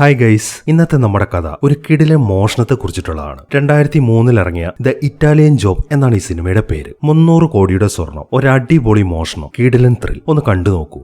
Hi guys ഇന്നത്തെ നമ്മുടെ കഥ ഒരു കിടിലെ മോഷണത്തെ കുറിച്ചിട്ടുള്ളതാണ്. രണ്ടായിരത്തി മൂന്നിൽ ഇറങ്ങിയ ദ ഇറ്റാലിയൻ ജോബ് എന്നാണ് ഈ സിനിമയുടെ പേര്. മുന്നൂറ് കോടിയുടെ സ്വർണം ഒരു അടിപൊളി മോഷണം കിടിലൻ ത്രിൽ ഒന്ന് കണ്ടു നോക്കൂ.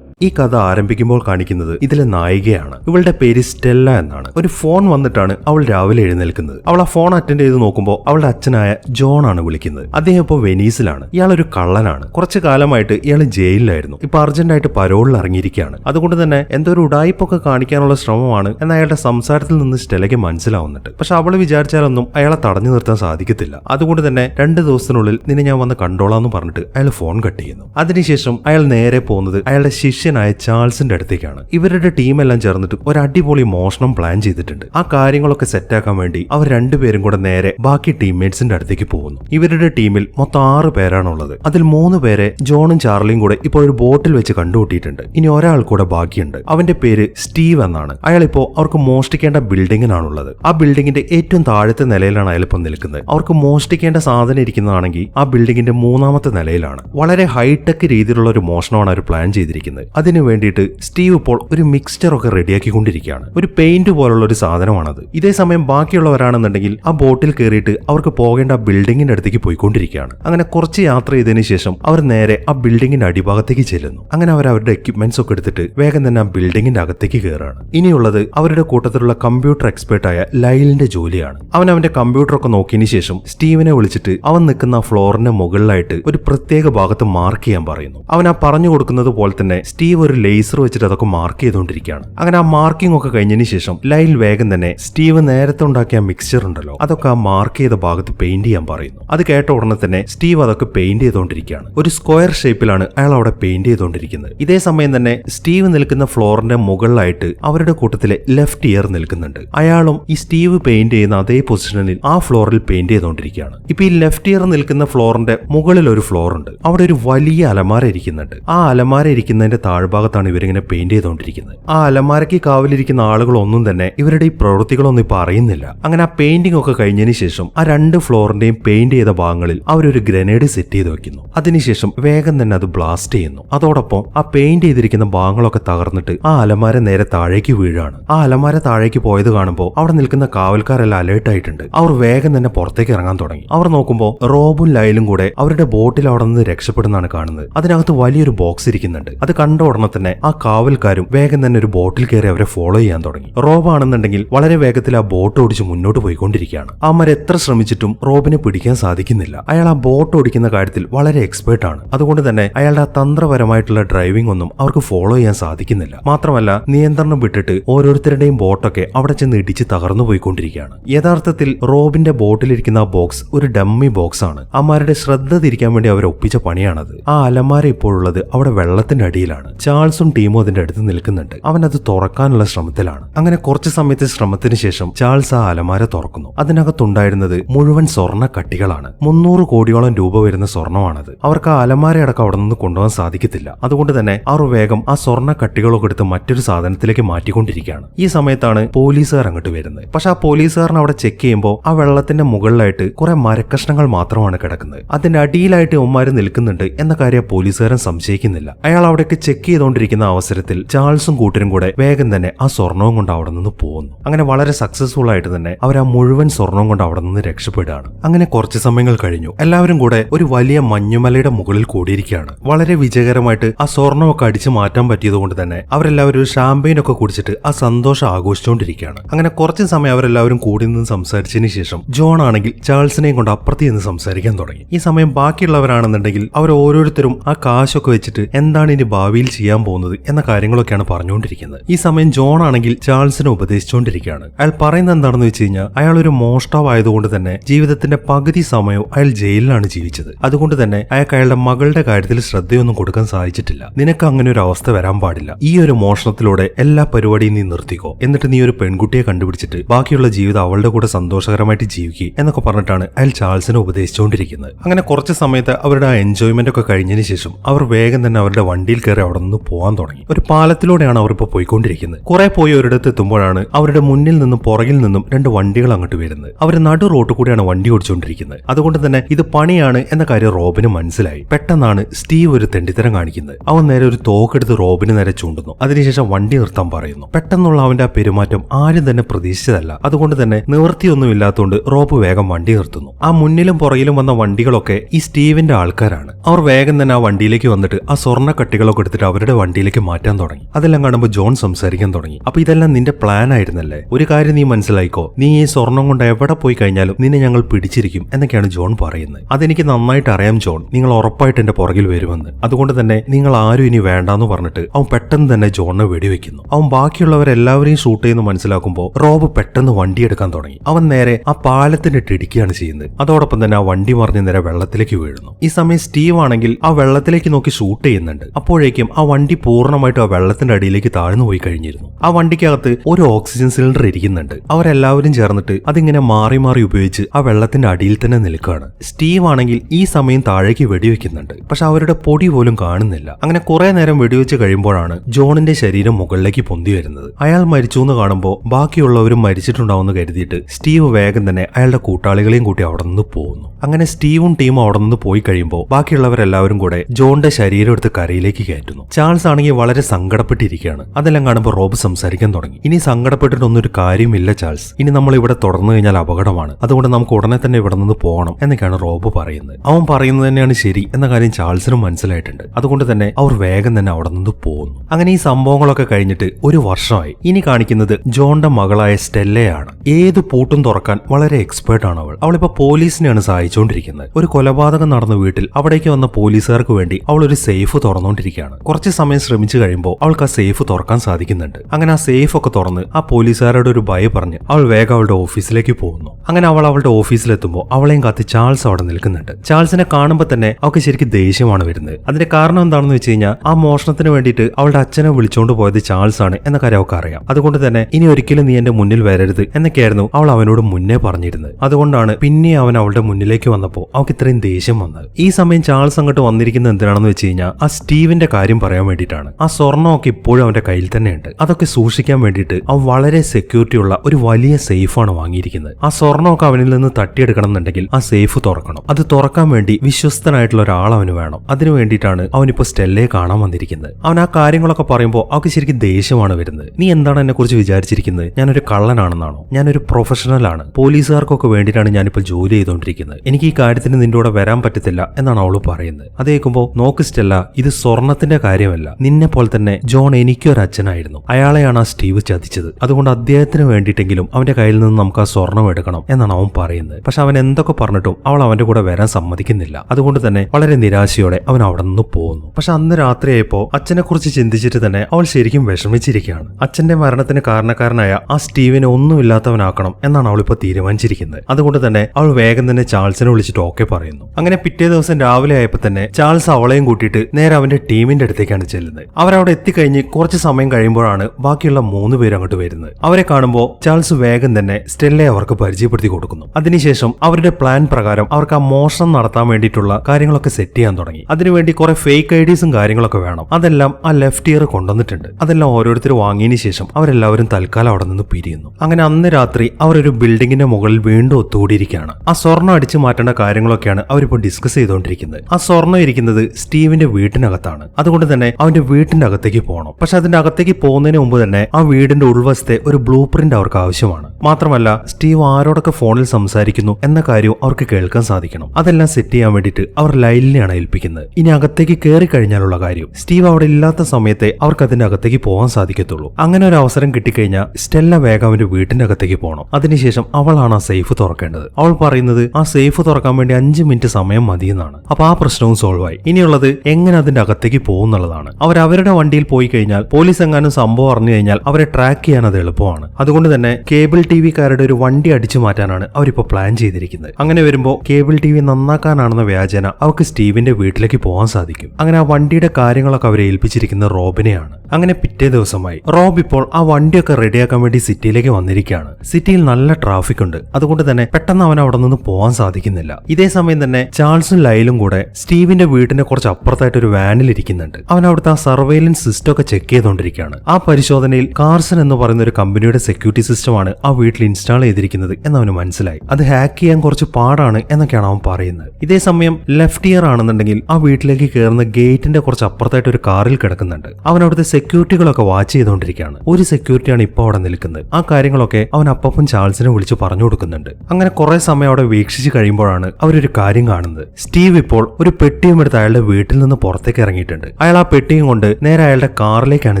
ഈ കഥ ആരംഭിക്കുമ്പോൾ കാണിക്കുന്നത് ഇതിലെ നായികയാണ്. ഇവളുടെ പേര് സ്റ്റെല്ല എന്നാണ്. ഒരു ഫോൺ വന്നിട്ടാണ് അവൾ രാവിലെ എഴുന്നേൽക്കുന്നത്. അവൾ ആ ഫോൺ അറ്റൻഡ് ചെയ്ത് നോക്കുമ്പോൾ അവളുടെ അച്ഛനായ ജോൺ ആണ് വിളിക്കുന്നത്. അദ്ദേഹം ഇപ്പോൾ വെനീസിലാണ്. ഇയാൾ ഒരു കള്ളനാണ്. കുറച്ചു കാലമായിട്ട് ഇയാൾ ജയിലിലായിരുന്നു. ഇപ്പൊ അർജന്റായിട്ട് പരോളിൽ ഇറങ്ങിയിരിക്കുകയാണ്. അതുകൊണ്ട് തന്നെ എന്തോ ഒരു ഉടായ്പൊക്കെ കാണിക്കാനുള്ള ശ്രമമാണ് എന്ന അയാളുടെ സംസാരത്തിൽ നിന്ന് സ്റ്റെലയ്ക്ക് മനസ്സിലാവുന്നുണ്ട്. പക്ഷെ അവൾ വിചാരിച്ചാലൊന്നും അയാളെ തടഞ്ഞു നിർത്താൻ സാധിക്കത്തില്ല. അതുകൊണ്ട് തന്നെ രണ്ട് ദിവസത്തിനുള്ളിൽ നിന്നെ ഞാൻ വന്ന് കണ്ടോളാം എന്ന് പറഞ്ഞിട്ട് അയാൾ ഫോൺ കട്ട് ചെയ്യുന്നു. അതിനുശേഷം അയാൾ നേരെ പോകുന്നത് അയാളുടെ ശിഷ്യനായ ചാൾസിന്റെ അടുത്തേക്കാണ്. ഇവരുടെ ടീമെല്ലാം ചേർന്നിട്ട് ഒരു അടിപൊളി മോഷണം പ്ലാൻ ചെയ്തിട്ടുണ്ട്. ആ കാര്യങ്ങളൊക്കെ സെറ്റാക്കാൻ വേണ്ടി അവർ രണ്ടുപേരും കൂടെ നേരെ ബാക്കി ടീംമേറ്റ്സിന്റെ അടുത്തേക്ക് പോകുന്നു. ഇവരുടെ ടീമിൽ മൊത്തം ആറ് പേരാണുള്ളത്. അതിൽ മൂന്ന് പേരെ ജോണും ചാർലിയും കൂടെ ഇപ്പോൾ ഒരു ബോട്ടിൽ വെച്ച് കണ്ടുകൂട്ടിയിട്ടുണ്ട് ഇനി ഒരാൾ കൂടെ ബാക്കിയുണ്ട്. അവന്റെ പേര് സ്റ്റീവ് എന്നാണ്. അയാൾ ഇപ്പോൾ അവർക്ക് മോഷ്ടിക്കേണ്ട ബിൽഡിങ്ങിനാണുള്ളത്. ആ ബിൽഡിങ്ങിന്റെ ഏറ്റവും താഴത്തെ നിലയിലാണ് അയാൾ ഇപ്പം നിൽക്കുന്നത്. അവർക്ക് മോഷ്ടിക്കേണ്ട സാധനം ഇരിക്കുന്നതാണെങ്കിൽ ആ ബിൽഡിങ്ങിന്റെ മൂന്നാമത്തെ നിലയിലാണ്. വളരെ ഹൈടെക് രീതിയിലുള്ള ഒരു മോഷണമാണ് അവർ പ്ലാൻ ചെയ്തിരിക്കുന്നത്. അതിനു വേണ്ടിയിട്ട് സ്റ്റീവ് ഇപ്പോൾ ഒരു മിക്സ്ചർ ഒക്കെ റെഡിയാക്കിക്കൊണ്ടിരിക്കുകയാണ്. ഒരു പെയിന്റ് പോലുള്ള ഒരു സാധനമാണത്. ഇതേ സമയം ബാക്കിയുള്ളവരാണെന്നുണ്ടെങ്കിൽ ആ ബോട്ടിൽ കയറിയിട്ട് അവർക്ക് പോകേണ്ട ആ ബിൽഡിങ്ങിന്റെ അടുത്തേക്ക് പോയിക്കൊണ്ടിരിക്കുകയാണ്. അങ്ങനെ കുറച്ച് യാത്ര ചെയ്തതിനു ശേഷം അവർ നേരെ ആ ബിൽഡിങ്ങിന്റെ അടിഭാഗത്തേക്ക് ചെല്ലുന്നു. അങ്ങനെ അവർ അവരുടെ എക്യുപ്മെന്റ്സ് ഒക്കെ എടുത്തിട്ട് വേഗം തന്നെ ആ ബിൽഡിങ്ങിന്റെ അകത്തേക്ക് കയറാണ് ഇനിയുള്ളത് അവരുടെ കൂട്ടത്തിലുള്ള കമ്പ്യൂട്ടർ എക്സ്പേർട്ടായ ലൈലിന്റെ ജോലിയാണ്. അവൻ അവന്റെ കമ്പ്യൂട്ടർ ഒക്കെ നോക്കിയതിനു ശേഷം സ്റ്റീവിനെ വിളിച്ചിട്ട് അവൻ നിൽക്കുന്ന ഫ്ലോറിന്റെ മുകളിലായിട്ട് ഒരു പ്രത്യേക ഭാഗത്ത് മാർക്ക് ചെയ്യാൻ പറയുന്നു. അവൻ ആ പറഞ്ഞു കൊടുക്കുന്നത് പോലെ തന്നെ ഒരു ലേസർ വെച്ചിട്ട് അതൊക്കെ മാർക്ക് ചെയ്തുകൊണ്ടിരിക്കുകയാണ്. അങ്ങനെ ആ മാർക്കിംഗ് ഒക്കെ കഴിഞ്ഞതിന് ശേഷം ലൈൽ വേഗം തന്നെ സ്റ്റീവ് നേരത്തെ ഉണ്ടാക്കിയ മിക്സ്ചർ ഉണ്ടല്ലോ അതൊക്കെ ആ മാർക്ക് ചെയ്ത ഭാഗത്ത് പെയിന്റ് ചെയ്യാൻ പറയുന്നു. അത് കേട്ട ഉടനെ തന്നെ സ്റ്റീവ് അതൊക്കെ പെയിന്റ് ചെയ്തുകൊണ്ടിരിക്കുകയാണ്. ഒരു സ്ക്വയർ ഷേപ്പിലാണ് അയാൾ അവിടെ പെയിന്റ് ചെയ്തുകൊണ്ടിരിക്കുന്നത്. ഇതേ സമയം തന്നെ സ്റ്റീവ് നിൽക്കുന്ന ഫ്ലോറിന്റെ മുകളിലായിട്ട് അവരുടെ കൂട്ടത്തിലെ ലെഫ്റ്റ് ഇയർ നിൽക്കുന്നുണ്ട്. അയാളും ഈ സ്റ്റീവ് പെയിന്റ് ചെയ്യുന്ന അതേ പൊസിഷനിൽ ആ ഫ്ലോറിൽ പെയിന്റ് ചെയ്തുകൊണ്ടിരിക്കുകയാണ്. ഇപ്പൊ ഈ ലെഫ്റ്റ് ഇയർ നിൽക്കുന്ന ഫ്ലോറിന്റെ മുകളിൽ ഒരു ഫ്ലോർ ഉണ്ട്. അവിടെ ഒരു വലിയ അലമാര ഇരിക്കുന്നുണ്ട്. ആ അലമാര ഇരിക്കുന്നതിന്റെ താഴ്ഭാഗത്താണ് ഇവരിങ്ങനെ പെയിന്റ് ചെയ്തുകൊണ്ടിരിക്കുന്നത്. ആ അലമാരയ്ക്ക് കാവലിരിക്കുന്ന ആളുകളൊന്നും തന്നെ ഇവരുടെ ഈ പ്രവൃത്തികളൊന്നും ഇപ്പൊ അറിയുന്നില്ല. അങ്ങനെ ആ പെയിന്റിംഗ് ഒക്കെ കഴിഞ്ഞതിന് ശേഷം ആ രണ്ട് ഫ്ലോറിന്റെയും പെയിന്റ് ചെയ്ത ഭാഗങ്ങളിൽ അവരൊരു ഗ്രനേഡ് സെറ്റ് ചെയ്ത് വെക്കുന്നു. അതിനുശേഷം വേഗം തന്നെ അത് ബ്ലാസ്റ്റ് ചെയ്യുന്നു. അതോടൊപ്പം ആ പെയിന്റ് ചെയ്തിരിക്കുന്ന ഭാഗങ്ങളൊക്കെ തകർന്നിട്ട് ആ അലമാര നേരെ താഴേക്ക് വീഴാണ്. ആ അലമാര താഴേക്ക് പോയത് കാണുമ്പോൾ അവിടെ നിൽക്കുന്ന കാവൽക്കാരെല്ലാം അലേർട്ട് ആയിട്ടുണ്ട്. അവർ വേഗം തന്നെ പുറത്തേക്ക് ഇറങ്ങാൻ തുടങ്ങി. അവർ നോക്കുമ്പോൾ റോബും ലൈലും കൂടെ അവരുടെ ബോട്ടിൽ അവിടെ നിന്ന് രക്ഷപ്പെടുന്നതാണ് കാണുന്നത്. അതിനകത്ത് വലിയൊരു ബോക്സ് ഇരിക്കുന്നുണ്ട്. അത് കണ്ട ഉടനെ തന്നെ ആ കാവൽക്കാരും വേഗം തന്നെ ഒരു ബോട്ടിൽ കയറി അവരെ ഫോളോ ചെയ്യാൻ തുടങ്ങി. റോബ് ആണെന്നുണ്ടെങ്കിൽ വളരെ വേഗത്തിൽ ആ ബോട്ട് ഓടിച്ച് മുന്നോട്ട് പോയിക്കൊണ്ടിരിക്കുകയാണ്. അമ്മർ എത്ര ശ്രമിച്ചിട്ടും റോബിനെ പിടിക്കാൻ സാധിക്കുന്നില്ല. അയാൾ ആ ബോട്ട് ഓടിക്കുന്ന കാര്യത്തിൽ വളരെ എക്സ്പേർട്ട് ആണ്. അതുകൊണ്ട് തന്നെ അയാളുടെ ആ തന്ത്രപരമായിട്ടുള്ള ഡ്രൈവിംഗ് ഒന്നും അവർക്ക് ഫോളോ ചെയ്യാൻ സാധിക്കുന്നില്ല. മാത്രമല്ല നിയന്ത്രണം വിട്ടിട്ട് ഓരോരുത്തരുടെയും ബോട്ടൊക്കെ അവിടെ ചെന്ന് ഇടിച്ച് തകർന്നു പോയിക്കൊണ്ടിരിക്കുകയാണ്. യഥാർത്ഥത്തിൽ റോബിന്റെ ബോട്ടിലിരിക്കുന്ന ആ ബോക്സ് ഒരു ഡമ്മി ബോക്സ് ആണ്. അമ്മാരുടെ ശ്രദ്ധ തിരിക്കാൻ വേണ്ടി അവർ ഒപ്പിച്ച പണിയാണത്. ആ അലമാര ഇപ്പോഴുള്ളത് അവിടെ വെള്ളത്തിന്റെ അടിയിലാണ്. ചാൾസും ടീമും അതിന്റെ അടുത്ത് നിൽക്കുന്നുണ്ട്. അവൻ അത് തുറക്കാനുള്ള ശ്രമത്തിലാണ്. അങ്ങനെ കുറച്ച് സമയത്തെ ശ്രമത്തിന് ശേഷം ചാൾസ് ആ അലമാര തുറക്കുന്നു. അതിനകത്തുണ്ടായിരുന്നത് മുഴുവൻ സ്വർണ കട്ടികളാണ്. മുന്നൂറ് കോടിയോളം രൂപ വരുന്ന സ്വർണമാണത് അവർക്ക് ആ അലമാര അടക്കം അവിടെ നിന്ന് കൊണ്ടുപോകാൻ സാധിക്കത്തില്ല. അതുകൊണ്ട് തന്നെ അവർ വേഗം ആ സ്വർണ കട്ടികളൊക്കെ എടുത്ത് മറ്റൊരു സാധനത്തിലേക്ക് മാറ്റിക്കൊണ്ടിരിക്കുകയാണ്. ഈ സമയത്താണ് പോലീസുകാർ അങ്ങോട്ട് വരുന്നത്. പക്ഷെ ആ പോലീസുകാരൻ അവിടെ ചെക്ക് ചെയ്യുമ്പോൾ ആ വെള്ളത്തിന്റെ മുകളിലായിട്ട് കുറെ മരക്കഷ്ണങ്ങൾ മാത്രമാണ് കിടക്കുന്നത്. അതിന്റെ അടിയിലായിട്ട് ഉമ്മാര് നിൽക്കുന്നുണ്ട് എന്ന കാര്യം പോലീസുകാരൻ സംശയിക്കുന്നില്ല. അയാൾ അവിടേക്ക് ചെക്ക് ചെയ്തുകൊണ്ടിരിക്കുന്ന അവസരത്തിൽ ചാൾസും കൂട്ടരും കൂടെ വേഗം തന്നെ ആ സ്വർണവും കൊണ്ട് അവിടെ നിന്ന് പോകുന്നു അങ്ങനെ വളരെ സക്സസ്ഫുൾ ആയിട്ട് തന്നെ അവർ ആ മുഴുവൻ സ്വർണവും കൊണ്ട് അവിടെ നിന്ന് രക്ഷപ്പെടുകയാണ്. അങ്ങനെ കുറച്ച് സമയങ്ങൾ കഴിഞ്ഞു. എല്ലാവരും കൂടെ ഒരു വലിയ മഞ്ഞുമലയുടെ മുകളിൽ കൂടിയിരിക്കുകയാണ്. വളരെ വിജയകരമായിട്ട് ആ സ്വർണമൊക്കെ അടിച്ചു മാറ്റാൻ പറ്റിയത് കൊണ്ട് തന്നെ അവരെല്ലാവരും ഒരു ഷാമ്പയിൻ ഒക്കെ കുടിച്ചിട്ട് ആ സന്തോഷം ആഘോഷിച്ചുകൊണ്ടിരിക്കുകയാണ്. അങ്ങനെ കുറച്ച് സമയം അവരെല്ലാവരും കൂടി നിന്ന് സംസാരിച്ചതിന് ശേഷം ജോൺ ആണെങ്കിൽ ചാൾസിനെയും കൊണ്ട് അപ്പുറത്ത് നിന്ന് സംസാരിക്കാൻ തുടങ്ങി. ഈ സമയം ബാക്കിയുള്ളവരാണെന്നുണ്ടെങ്കിൽ അവർ ഓരോരുത്തരും ആ കാശൊക്കെ വെച്ചിട്ട് എന്താണ് ഇനി ഭാവിയിൽ ചെയ്യാൻ പോകുന്നത് എന്ന കാര്യങ്ങളൊക്കെയാണ് പറഞ്ഞുകൊണ്ടിരിക്കുന്നത്. ഈ സമയം ജോൺ ആണെങ്കിൽ ചാൾസിനെ ഉപദേശിച്ചുകൊണ്ടിരിക്കുകയാണ്. അയാൾ പറയുന്നത് എന്താണെന്ന് വെച്ച് കഴിഞ്ഞാൽ അയാൾ ഒരു മോഷ്ടാവായതുകൊണ്ട് തന്നെ ജീവിതത്തിന്റെ പകുതി സമയവും അയാൾ ജയിലിലാണ് ജീവിച്ചത്. അതുകൊണ്ട് തന്നെ അയാൾക്ക് അയാളുടെ മകളുടെ കാര്യത്തിൽ ശ്രദ്ധയൊന്നും കൊടുക്കാൻ സാധിച്ചിട്ടില്ല. നിനക്ക് അങ്ങനെ ഒരു അവസ്ഥ വരാൻ പാടില്ല. ഈ ഒരു മോഷണത്തിലൂടെ എല്ലാ പരിപാടിയും നീ നിർത്തിക്കോ. എന്നിട്ട് നീ ഒരു പെൺകുട്ടിയെ കണ്ടുപിടിച്ചിട്ട് ബാക്കിയുള്ള ജീവിതം അവളുടെ കൂടെ സന്തോഷകരമായിട്ട് ജീവിക്കുക എന്നൊക്കെ പറഞ്ഞിട്ടാണ് അയാൾ ചാൾസിനെ ഉപദേശിച്ചുകൊണ്ടിരിക്കുന്നത്. അങ്ങനെ കുറച്ച് സമയത്ത് അവരുടെ ആ എൻജോയ്മെന്റ് ഒക്കെ കഴിഞ്ഞതിന് ശേഷം അവർ വേഗം തന്നെ അവരുടെ വണ്ടിയിൽ കയറി അവിടെ നിന്ന് പോകാൻ തുടങ്ങി. ഒരു പാലത്തിലൂടെയാണ് അവർ ഇപ്പോൾ പോയിക്കൊണ്ടിരിക്കുന്നത്. കുറെ പോയി ഒരിടത്ത് എത്തുമ്പോഴാണ് അവരുടെ മുന്നിൽ നിന്നും പുറകിൽ നിന്നും രണ്ട് വണ്ടികൾ അങ്ങോട്ട് വരുന്നത്. അവർ നടു റോഡ് കൂടിയാണ് വണ്ടി ഓടിച്ചുകൊണ്ടിരിക്കുന്നത് അതുകൊണ്ട് തന്നെ ഇത് പണിയാണ് എന്ന കാര്യം റോബിന് മനസ്സിലായി. പെട്ടെന്നാണ് സ്റ്റീവ് ഒരു തെണ്ടിത്തരം കാണിക്കുന്നത്. അവൻ നേരെ ഒരു തോക്കെടുത്ത് റോബിന് നേരെ ചൂണ്ടുന്നു. അതിനുശേഷം വണ്ടി നിർത്താൻ പറയുന്നു. പെട്ടെന്നുള്ള അവന്റെ ആ പെരുമാറ്റം ആരും തന്നെ പ്രതീക്ഷിച്ചതല്ല. അതുകൊണ്ട് തന്നെ നിവൃത്തിയൊന്നും ഇല്ലാത്തതുകൊണ്ട് റോബ് വേഗം വണ്ടി നിർത്തുന്നു. ആ മുന്നിലും പുറകിലും വന്ന വണ്ടികളൊക്കെ ഈ സ്റ്റീവിന്റെ ആൾക്കാരാണ്. അവർ വേഗം തന്നെ ആ വണ്ടിയിലേക്ക് വന്നിട്ട് ആ സ്വർണ കട്ടികളൊക്കെ എടുത്തിട്ട് അവരുടെ വണ്ടിയിലേക്ക് മാറ്റാൻ തുടങ്ങി. അതെല്ലാം കാണുമ്പോൾ ജോൺ സംസാരിക്കാൻ തുടങ്ങി. അപ്പൊ ഇതെല്ലാം നിന്റെ പ്ലാൻ ആയിരുന്നല്ലേ? ഒരു കാര്യം നീ മനസ്സിലായിക്കോ? നീ ഈ സ്വർണം കൊണ്ട് എവിടെ പോയി കഴിഞ്ഞാലും നിന്നെ ഞങ്ങൾ പിടിച്ചിരിക്കും എന്നൊക്കെയാണ് ജോൺ പറയുന്നത്. അതെനിക്ക് നന്നായിട്ട് അറിയാം ജോൺ. നിങ്ങൾ ഉറപ്പായിട്ട് എന്റെ പുറകിൽ വരുമെന്ന്. അതുകൊണ്ട് തന്നെ നിങ്ങൾ ആരും ഇനി വേണ്ടാന്ന് പറഞ്ഞിട്ട് അവൻ പെട്ടെന്ന് തന്നെ ജോണിനെ വെടിവെക്കുന്നു. അവൻ ബാക്കിയുള്ളവരെല്ലാവരെയും ഷൂട്ട് ചെയ്യുന്നു മനസ്സിലാക്കുമ്പോൾ റോബ് പെട്ടെന്ന് വണ്ടി എടുക്കാൻ തുടങ്ങി. അവൻ നേരെ ആ പാലത്തിന്റെ ഇടിക്കുകയാണ് ചെയ്യുന്നത്. അതോടൊപ്പം തന്നെ ആ വണ്ടി മറിഞ്ഞ് നേരെ വെള്ളത്തിലേക്ക് വീഴുന്നു. ഈ സമയം സ്റ്റീവ് ആണെങ്കിൽ ആ വെള്ളത്തിലേക്ക് നോക്കി ഷൂട്ട് ചെയ്യുന്നുണ്ട്. അപ്പോഴേക്കും ആ വണ്ടി പൂർണമായിട്ടും ആ വെള്ളത്തിന്റെ അടിയിലേക്ക് താഴ്ന്നു പോയി കഴിഞ്ഞിരുന്നു. ആ വണ്ടിക്കകത്ത് ഒരു ഓക്സിജൻ സിലിണ്ടർ ഇരിക്കുന്നുണ്ട്. അവരെല്ലാവരും ചേർന്നിട്ട് അതിങ്ങനെ മാറി മാറി ഉപയോഗിച്ച് ആ വെള്ളത്തിന്റെ അടിയിൽ തന്നെ നിൽക്കുകയാണ്. സ്റ്റീവ് ആണെങ്കിൽ ഈ സമയം താഴേക്ക് വെടിവെക്കുന്നുണ്ട്. പക്ഷെ അവരുടെ പൊടി പോലും കാണുന്നില്ല. അങ്ങനെ കുറെ നേരം വെടിവെച്ച് കഴിയുമ്പോഴാണ് ജോണിന്റെ ശരീരം മുകളിലേക്ക് പൊന്തി വരുന്നത്. അയാൾ മരിച്ചു എന്ന് കാണുമ്പോൾ ബാക്കിയുള്ളവരും മരിച്ചിട്ടുണ്ടാവുമെന്ന് കരുതിയിട്ട് സ്റ്റീവ് വേഗം തന്നെ അയാളുടെ കൂട്ടാളികളെയും കൂട്ടി അവിടെ നിന്ന് പോകുന്നു അങ്ങനെ സ്റ്റീവും ടീമും അവിടെ നിന്ന് പോയി കഴിയുമ്പോൾ ബാക്കിയുള്ളവരെല്ലാവരും കൂടെ ജോണിന്റെ ശരീരം എടുത്ത് കരയിലേക്ക് കയറ്റുന്നു. ചാൾസ് ആണെങ്കിൽ വളരെ സങ്കടപ്പെട്ടിരിക്കുകയാണ്. അതെല്ലാം കാണുമ്പോൾ റോബ് സംസാരിക്കാൻ തുടങ്ങി. ഇനി സങ്കടപ്പെട്ടിട്ടൊന്നും ഒരു കാര്യമില്ല ചാൾസ്. ഇനി നമ്മൾ ഇവിടെ തുടർന്നു കഴിഞ്ഞാൽ അപകടമാണ്. അതുകൊണ്ട് നമുക്ക് ഉടനെ തന്നെ ഇവിടെ നിന്ന് പോകണം എന്നൊക്കെയാണ് റോബ് പറയുന്നത്. അവൻ പറയുന്നത് തന്നെയാണ് ശരി എന്ന കാര്യം ചാൾസിനും മനസ്സിലായിട്ടുണ്ട്. അതുകൊണ്ട് തന്നെ അവർ വേഗം തന്നെ അവിടെ നിന്ന് പോകുന്നു. അങ്ങനെ ഈ സംഭവങ്ങളൊക്കെ കഴിഞ്ഞിട്ട് ഒരു വർഷമായി. ഇനി കാണിക്കുന്നത് ജോണിന്റെ മകളായ സ്റ്റെല്ലയാണ്. ഏത് പൂട്ടും തുറക്കാൻ വളരെ എക്സ്പേർട്ട് ആണ് അവൾ. അവളിപ്പോ പോലീസിനെയാണ് സഹായിച്ചുകൊണ്ടിരിക്കുന്നത് ഒരു കൊലപാതകം നടന്ന വീട്ടിൽ അവിടേക്ക് വന്ന പോലീസുകാർക്ക് വേണ്ടി അവൾ ഒരു സേഫ് തുറന്നുകൊണ്ടിരിക്കുകയാണ് കുറച്ച് സമയം ശ്രമിച്ചു കഴിയുമ്പോൾ അവൾക്ക് ആ സേഫ് തുറക്കാൻ സാധിക്കുന്നുണ്ട്. അങ്ങനെ ആ സേഫ് ഒക്കെ തുറന്ന് ആ പോലീസുകാരോട് ഒരു ഭയ പറഞ്ഞ് അവൾ വേഗം അവളുടെ ഓഫീസിലേക്ക് പോകുന്നു. അങ്ങനെ അവൾ അവളുടെ ഓഫീസിലെത്തുമ്പോൾ അവളെയും കാത്ത് ചാൾസ് അവിടെ നിൽക്കുന്നുണ്ട്. ചാൾസിനെ കാണുമ്പോൾ തന്നെ അവൾക്ക് ശരിക്കും ദേഷ്യമാണ് വരുന്നത്. അതിന്റെ കാരണം എന്താണെന്ന് വെച്ച് കഴിഞ്ഞാൽ ആ മോഷണത്തിന് വേണ്ടിയിട്ട് അവളുടെ അച്ഛനെ വിളിച്ചുകൊണ്ട് പോയത് ചാൾസ് ആണ് എന്ന കാര്യം അവൾക്ക് അറിയാം. അതുകൊണ്ട് തന്നെ ഇനി ഒരിക്കലും നീ എന്റെ മുന്നിൽ വരരുത് എന്നൊക്കെയായിരുന്നു അവൾ അവനോട് മുന്നേ പറഞ്ഞിരുന്നത്. അതുകൊണ്ടാണ് പിന്നെ അവൻ അവളുടെ മുന്നിലേക്ക് വന്നപ്പോൾ അവൾക്ക് ഇത്രയും ദേഷ്യം വന്നത്. ഈ സമയം ചാൾസ് അങ്ങോട്ട് വന്നിരിക്കുന്നത് എന്തിനാണെന്ന് വെച്ച് കഴിഞ്ഞാൽ ആ സ്റ്റീവിന്റെ കാര്യം പറയാൻ വേണ്ടിയിട്ടാണ്. ആ സ്വർണമൊക്കെ ഇപ്പോഴും അവന്റെ കയ്യിൽ തന്നെയുണ്ട്. അതൊക്കെ സൂക്ഷിക്കാൻ വേണ്ടിയിട്ട് അവൻ വളരെ സെക്യൂരിറ്റി ഉള്ള ഒരു വലിയ സേഫാണ് വാങ്ങിയിരിക്കുന്നത്. ആ സ്വർണമൊക്കെ അവനിൽ നിന്ന് തട്ടിയെടുക്കണം എന്നുണ്ടെങ്കിൽ ആ സേഫ് തുറക്കണം. അത് തുറക്കാൻ വേണ്ടി വിശ്വസ്തനായിട്ടുള്ള ഒരാൾ അവന് വേണം. അതിനു വേണ്ടിയിട്ടാണ് അവനിപ്പോ സ്റ്റെല്ലയെ കാണാൻ വന്നിരിക്കുന്നത്. അവൻ ആ കാര്യങ്ങളൊക്കെ പറയുമ്പോൾ അവൾക്ക് ശരിക്കും ദേഷ്യമാണ് വരുന്നത്. നീ എന്താണ് എന്നെ കുറിച്ച് വിചാരിച്ചിരിക്കുന്നത്? ഞാനൊരു കള്ളനാണെന്നാണോ? ഞാനൊരു പ്രൊഫഷണലാണ് പോലീസുകാർക്കൊക്കെ വേണ്ടിയിട്ടാണ് ഞാനിപ്പോൾ ജോലി ചെയ്തുകൊണ്ടിരിക്കുന്നത് എനിക്ക് ഈ കാര്യത്തിന് നിന്റെ കൂടെ വരാൻ പറ്റത്തില്ല എന്നാണ് അവൾ പറയുന്നത്. അത് കേൾക്കുമ്പോൾ നോക്ക് സ്റ്റെല്ല ഇത് സ്വർണത്തിന്റെ കാര്യമല്ല. നിന്നെ പോലെ തന്നെ ജോൺ എനിക്കൊരു അച്ഛനായിരുന്നു അയാളെയാണ് ആ സ്റ്റീവ് ചതിച്ചത്. അതുകൊണ്ട് അദ്ദേഹത്തിന് വേണ്ടിയിട്ടെങ്കിലും അവന്റെ കയ്യിൽ നിന്ന് നമുക്ക് ആ സ്വർണം എടുക്കണം എന്നാണ് അവൻ പറയുന്നത്. പക്ഷെ അവൻ എന്തൊക്കെ പറഞ്ഞിട്ടും അവൾ അവന്റെ കൂടെ വരാൻ സമ്മതിക്കുന്നില്ല. അതുകൊണ്ട് തന്നെ വളരെ നിരാശയോടെ അവൻ അവിടെ നിന്ന് പോകുന്നു പക്ഷെ അന്ന് രാത്രിയായപ്പോ അച്ഛനെ കുറിച്ച് ചിന്തിച്ചിട്ട് തന്നെ അവൾ ശരിക്കും വിഷമിച്ചിരിക്കുകയാണ്. അച്ഛന്റെ മരണത്തിന് കാരണക്കാരനായ ആ സ്റ്റീവിനെ ഒന്നുമില്ലാത്തവനാക്കണം എന്നാണ് അവൾ ഇപ്പോൾ തീരുമാനിച്ചിരിക്കുന്നത്. അതുകൊണ്ട് തന്നെ അവൾ വേഗം തന്നെ ചാൾസിനെ വിളിച്ചിട്ട് ഓക്കെ പറയുന്നു. അങ്ങനെ പിറ്റേ ദിവസം രാവിലെ ആയപ്പോൾ തന്നെ ചാൾസ് അവളെയും കൂട്ടിയിട്ട് നേരെ അവന്റെ ടീമിന്റെ അടുത്തേക്കാണ് ചെല്ലുന്നത്. അവരവിടെ എത്തിക്കഴിഞ്ഞ് കുറച്ച് സമയം കഴിയുമ്പോഴാണ് ബാക്കിയുള്ള മൂന്ന് പേര് അങ്ങോട്ട് വരുന്നത്. അവരെ കാണുമ്പോൾ ചാൾസ് വേഗം തന്നെ സ്റ്റെല്ലെ അവർക്ക് പരിചയപ്പെടുത്തി കൊടുക്കുന്നു. അതിനുശേഷം അവരുടെ പ്ലാൻ പ്രകാരം അവർക്ക് ആ മോഷണം നടത്താൻ വേണ്ടിയിട്ടുള്ള കാര്യങ്ങളൊക്കെ സെറ്റ് ചെയ്യാൻ തുടങ്ങി. അതിനുവേണ്ടി കുറെ ഫേക്ക് ഐ ഡീസും കാര്യങ്ങളൊക്കെ വേണം. അതെല്ലാം ആ ലെഫ്റ്റ് ഇയർ കൊണ്ടുവന്നിട്ടുണ്ട്. അതെല്ലാം ഓരോരുത്തർ വാങ്ങിയതിനു ശേഷം അവരെല്ലാവരും തൽക്കാലം അവിടെ നിന്ന് പിരിയുന്നു. അങ്ങനെ അന്ന് രാത്രി അവർ ഒരു ബിൽഡിങ്ങിന്റെ മുകളിൽ വീണ്ടും ഒത്തുകൂടിയിരിക്കുകയാണ്. ആ സ്വർണം അടിച്ചു മാറ്റേണ്ട കാര്യങ്ങളൊക്കെയാണ് അവരിപ്പോൾ ഡിസ്കസ് ചെയ്തുകൊണ്ടിരിക്കുന്നത്. ആ സ്വർണം ഇരിക്കുന്നത് സ്റ്റീവിന്റെ വീട്ടിനകത്താണ്. അതുകൊണ്ട് തന്നെ അവന്റെ വീട്ടിന്റെ അകത്തേക്ക് പോകണം പക്ഷെ അതിന്റെ അകത്തേക്ക് പോകുന്നതിന് മുമ്പ് തന്നെ ആ വീടിന്റെ ഉൾവശത്തെ ഒരു ബ്ലൂ പ്രിന്റ് അവർക്ക് ആവശ്യമാണ്. മാത്രമല്ല സ്റ്റീവ് ആരോടൊക്കെ ഫോണിൽ സംസാരിക്കുന്നു എന്ന കാര്യവും അവർക്ക് കേൾക്കാൻ സാധിക്കണം. അതെല്ലാം സെറ്റ് ചെയ്യാൻ വേണ്ടിയിട്ട് അവർ ലൈലിനെയാണ് ഏൽപ്പിക്കുന്നത്. ഇനി അകത്തേക്ക് കയറി കഴിഞ്ഞാലുള്ള കാര്യം സ്റ്റീവ് അവിടെ ഇല്ലാത്ത സമയത്തെ അവർക്ക് അതിന്റെ അകത്തേക്ക് പോകാൻ സാധിക്കത്തുള്ളൂ. അങ്ങനെ ഒരു അവസരം കിട്ടിക്കഴിഞ്ഞാൽ സ്റ്റെല്ല വേഗം അവന്റെ വീട്ടിന്റെ അകത്തേക്ക് പോകണം അതിനുശേഷം അവളാണ് ആ സേഫ് തുറക്കേണ്ടത്. അവൾ പറയുന്നത് ആ സേഫ് തുറക്കാൻ വേണ്ടി അഞ്ച് മിനിറ്റ് സമയം മതിയെന്നാണ്. അപ്പൊ ആ പ്രശ്നവും സോൾവ് ആയി ഇനിയുള്ളത് എങ്ങനെ അതിന്റെ അകത്തേക്ക് പോകുന്നുള്ളതാണ് അവർ അവരുടെ വണ്ടിയിൽ പോയി കഴിഞ്ഞാൽ പോലീസ് എങ്ങാനും സംഭവം അറിഞ്ഞു കഴിഞ്ഞാൽ അവരെ ട്രാക്ക് ചെയ്യാൻ അത് എളുപ്പമാണ്. അതുകൊണ്ട് തന്നെ കേബിൾ ടി വിക്കാരുടെ ഒരു വണ്ടി അടിച്ചു മാറ്റാനാണ് അവരിപ്പോ പ്ലാൻ ചെയ്തിരിക്കുന്നത്. അങ്ങനെ വരുമ്പോൾ കേബിൾ ടി വി നന്നാക്കാനാണെന്ന വ്യാജന അവർക്ക് സ്റ്റീവിന്റെ വീട്ടിലേക്ക് പോകാൻ സാധിക്കും. അങ്ങനെ ആ വണ്ടിയുടെ കാര്യങ്ങളൊക്കെ അവരെ ഏൽപ്പിച്ചിരിക്കുന്ന റോബിനെയാണ്. അങ്ങനെ പിറ്റേ ദിവസമായി റോബ് ഇപ്പോൾ ആ വണ്ടിയൊക്കെ റെഡിയാക്കാൻ വേണ്ടി സിറ്റിയിലേക്ക് വന്നിരിക്കുകയാണ്. സിറ്റിയിൽ നല്ല ട്രാഫിക് ഉണ്ട്. അതുകൊണ്ട് തന്നെ പെട്ടെന്ന് അവൻ അവിടെ നിന്ന് പോകാൻ സാധിക്കുന്നില്ല. ഇതേ സമയം തന്നെ ചാൾസും ലൈലും കൂടെ സ്റ്റീവിന്റെ വീടിന്റെ കുറച്ച് അപ്പുറത്തായിട്ട് ഒരു വാനിൽ ഇരിക്കുന്നുണ്ട്. അവൻ അവിടുത്തെ ആ സർവൈലൻസ് സിസ്റ്റം ഒക്കെ ചെക്ക് ചെയ്തുകൊണ്ടിരിക്കുകയാണ് ആ പരിശോധനയിൽ കാർസൺ എന്ന് പറയുന്ന ഒരു കമ്പനിയുടെ സെക്യൂരിറ്റി സിസ്റ്റമാണ് ആ വീട്ടിൽ ഇൻസ്റ്റാൾ ചെയ്തിരിക്കുന്നത് എന്ന് അവന് മനസ്സിലായി. അത് ഹാക്ക് ചെയ്യാൻ കുറച്ച് പാടാണ് എന്നൊക്കെയാണ് അവൻ പറയുന്നത്. ഇതേ സമയം ലെഫ്റ്റ് ഇയർ ആണെന്നുണ്ടെങ്കിൽ ആ വീട്ടിലേക്ക് കയറുന്ന ഗേറ്റിന്റെ കുറച്ച് അപ്പുറത്തായിട്ട് ഒരു കാറിൽ കിടക്കുന്നുണ്ട്. അവൻ അവിടുത്തെ സെക്യൂരിറ്റികളൊക്കെ വാച്ച് ചെയ്തുകൊണ്ടിരിക്കുകയാണ് ഒരു സെക്യൂരിറ്റിയാണ് ഇപ്പോൾ അവിടെ നിൽക്കുന്നത്. ആ കാര്യങ്ങളൊക്കെ അവൻ അപ്പം ചാൾസിനെ വിളിച്ച് പറഞ്ഞു കൊടുക്കുന്നുണ്ട്. അങ്ങനെ കുറെ സമയം അവിടെ വീക്ഷിച്ച് കഴിയുമ്പോഴാണ് അവരൊരു കാര്യം കാണുന്നത്. സ്റ്റീവ് ഇപ്പോൾ ഒരു പെട്ടിയും എടുത്ത് അയാളുടെ വീട്ടിൽ നിന്ന് പുറത്തേക്ക് ഇറങ്ങിയിട്ടുണ്ട്. അയാൾ ആ പെട്ടിയും കൊണ്ട് നേരെ അയാളുടെ കാറിലേക്കാണ്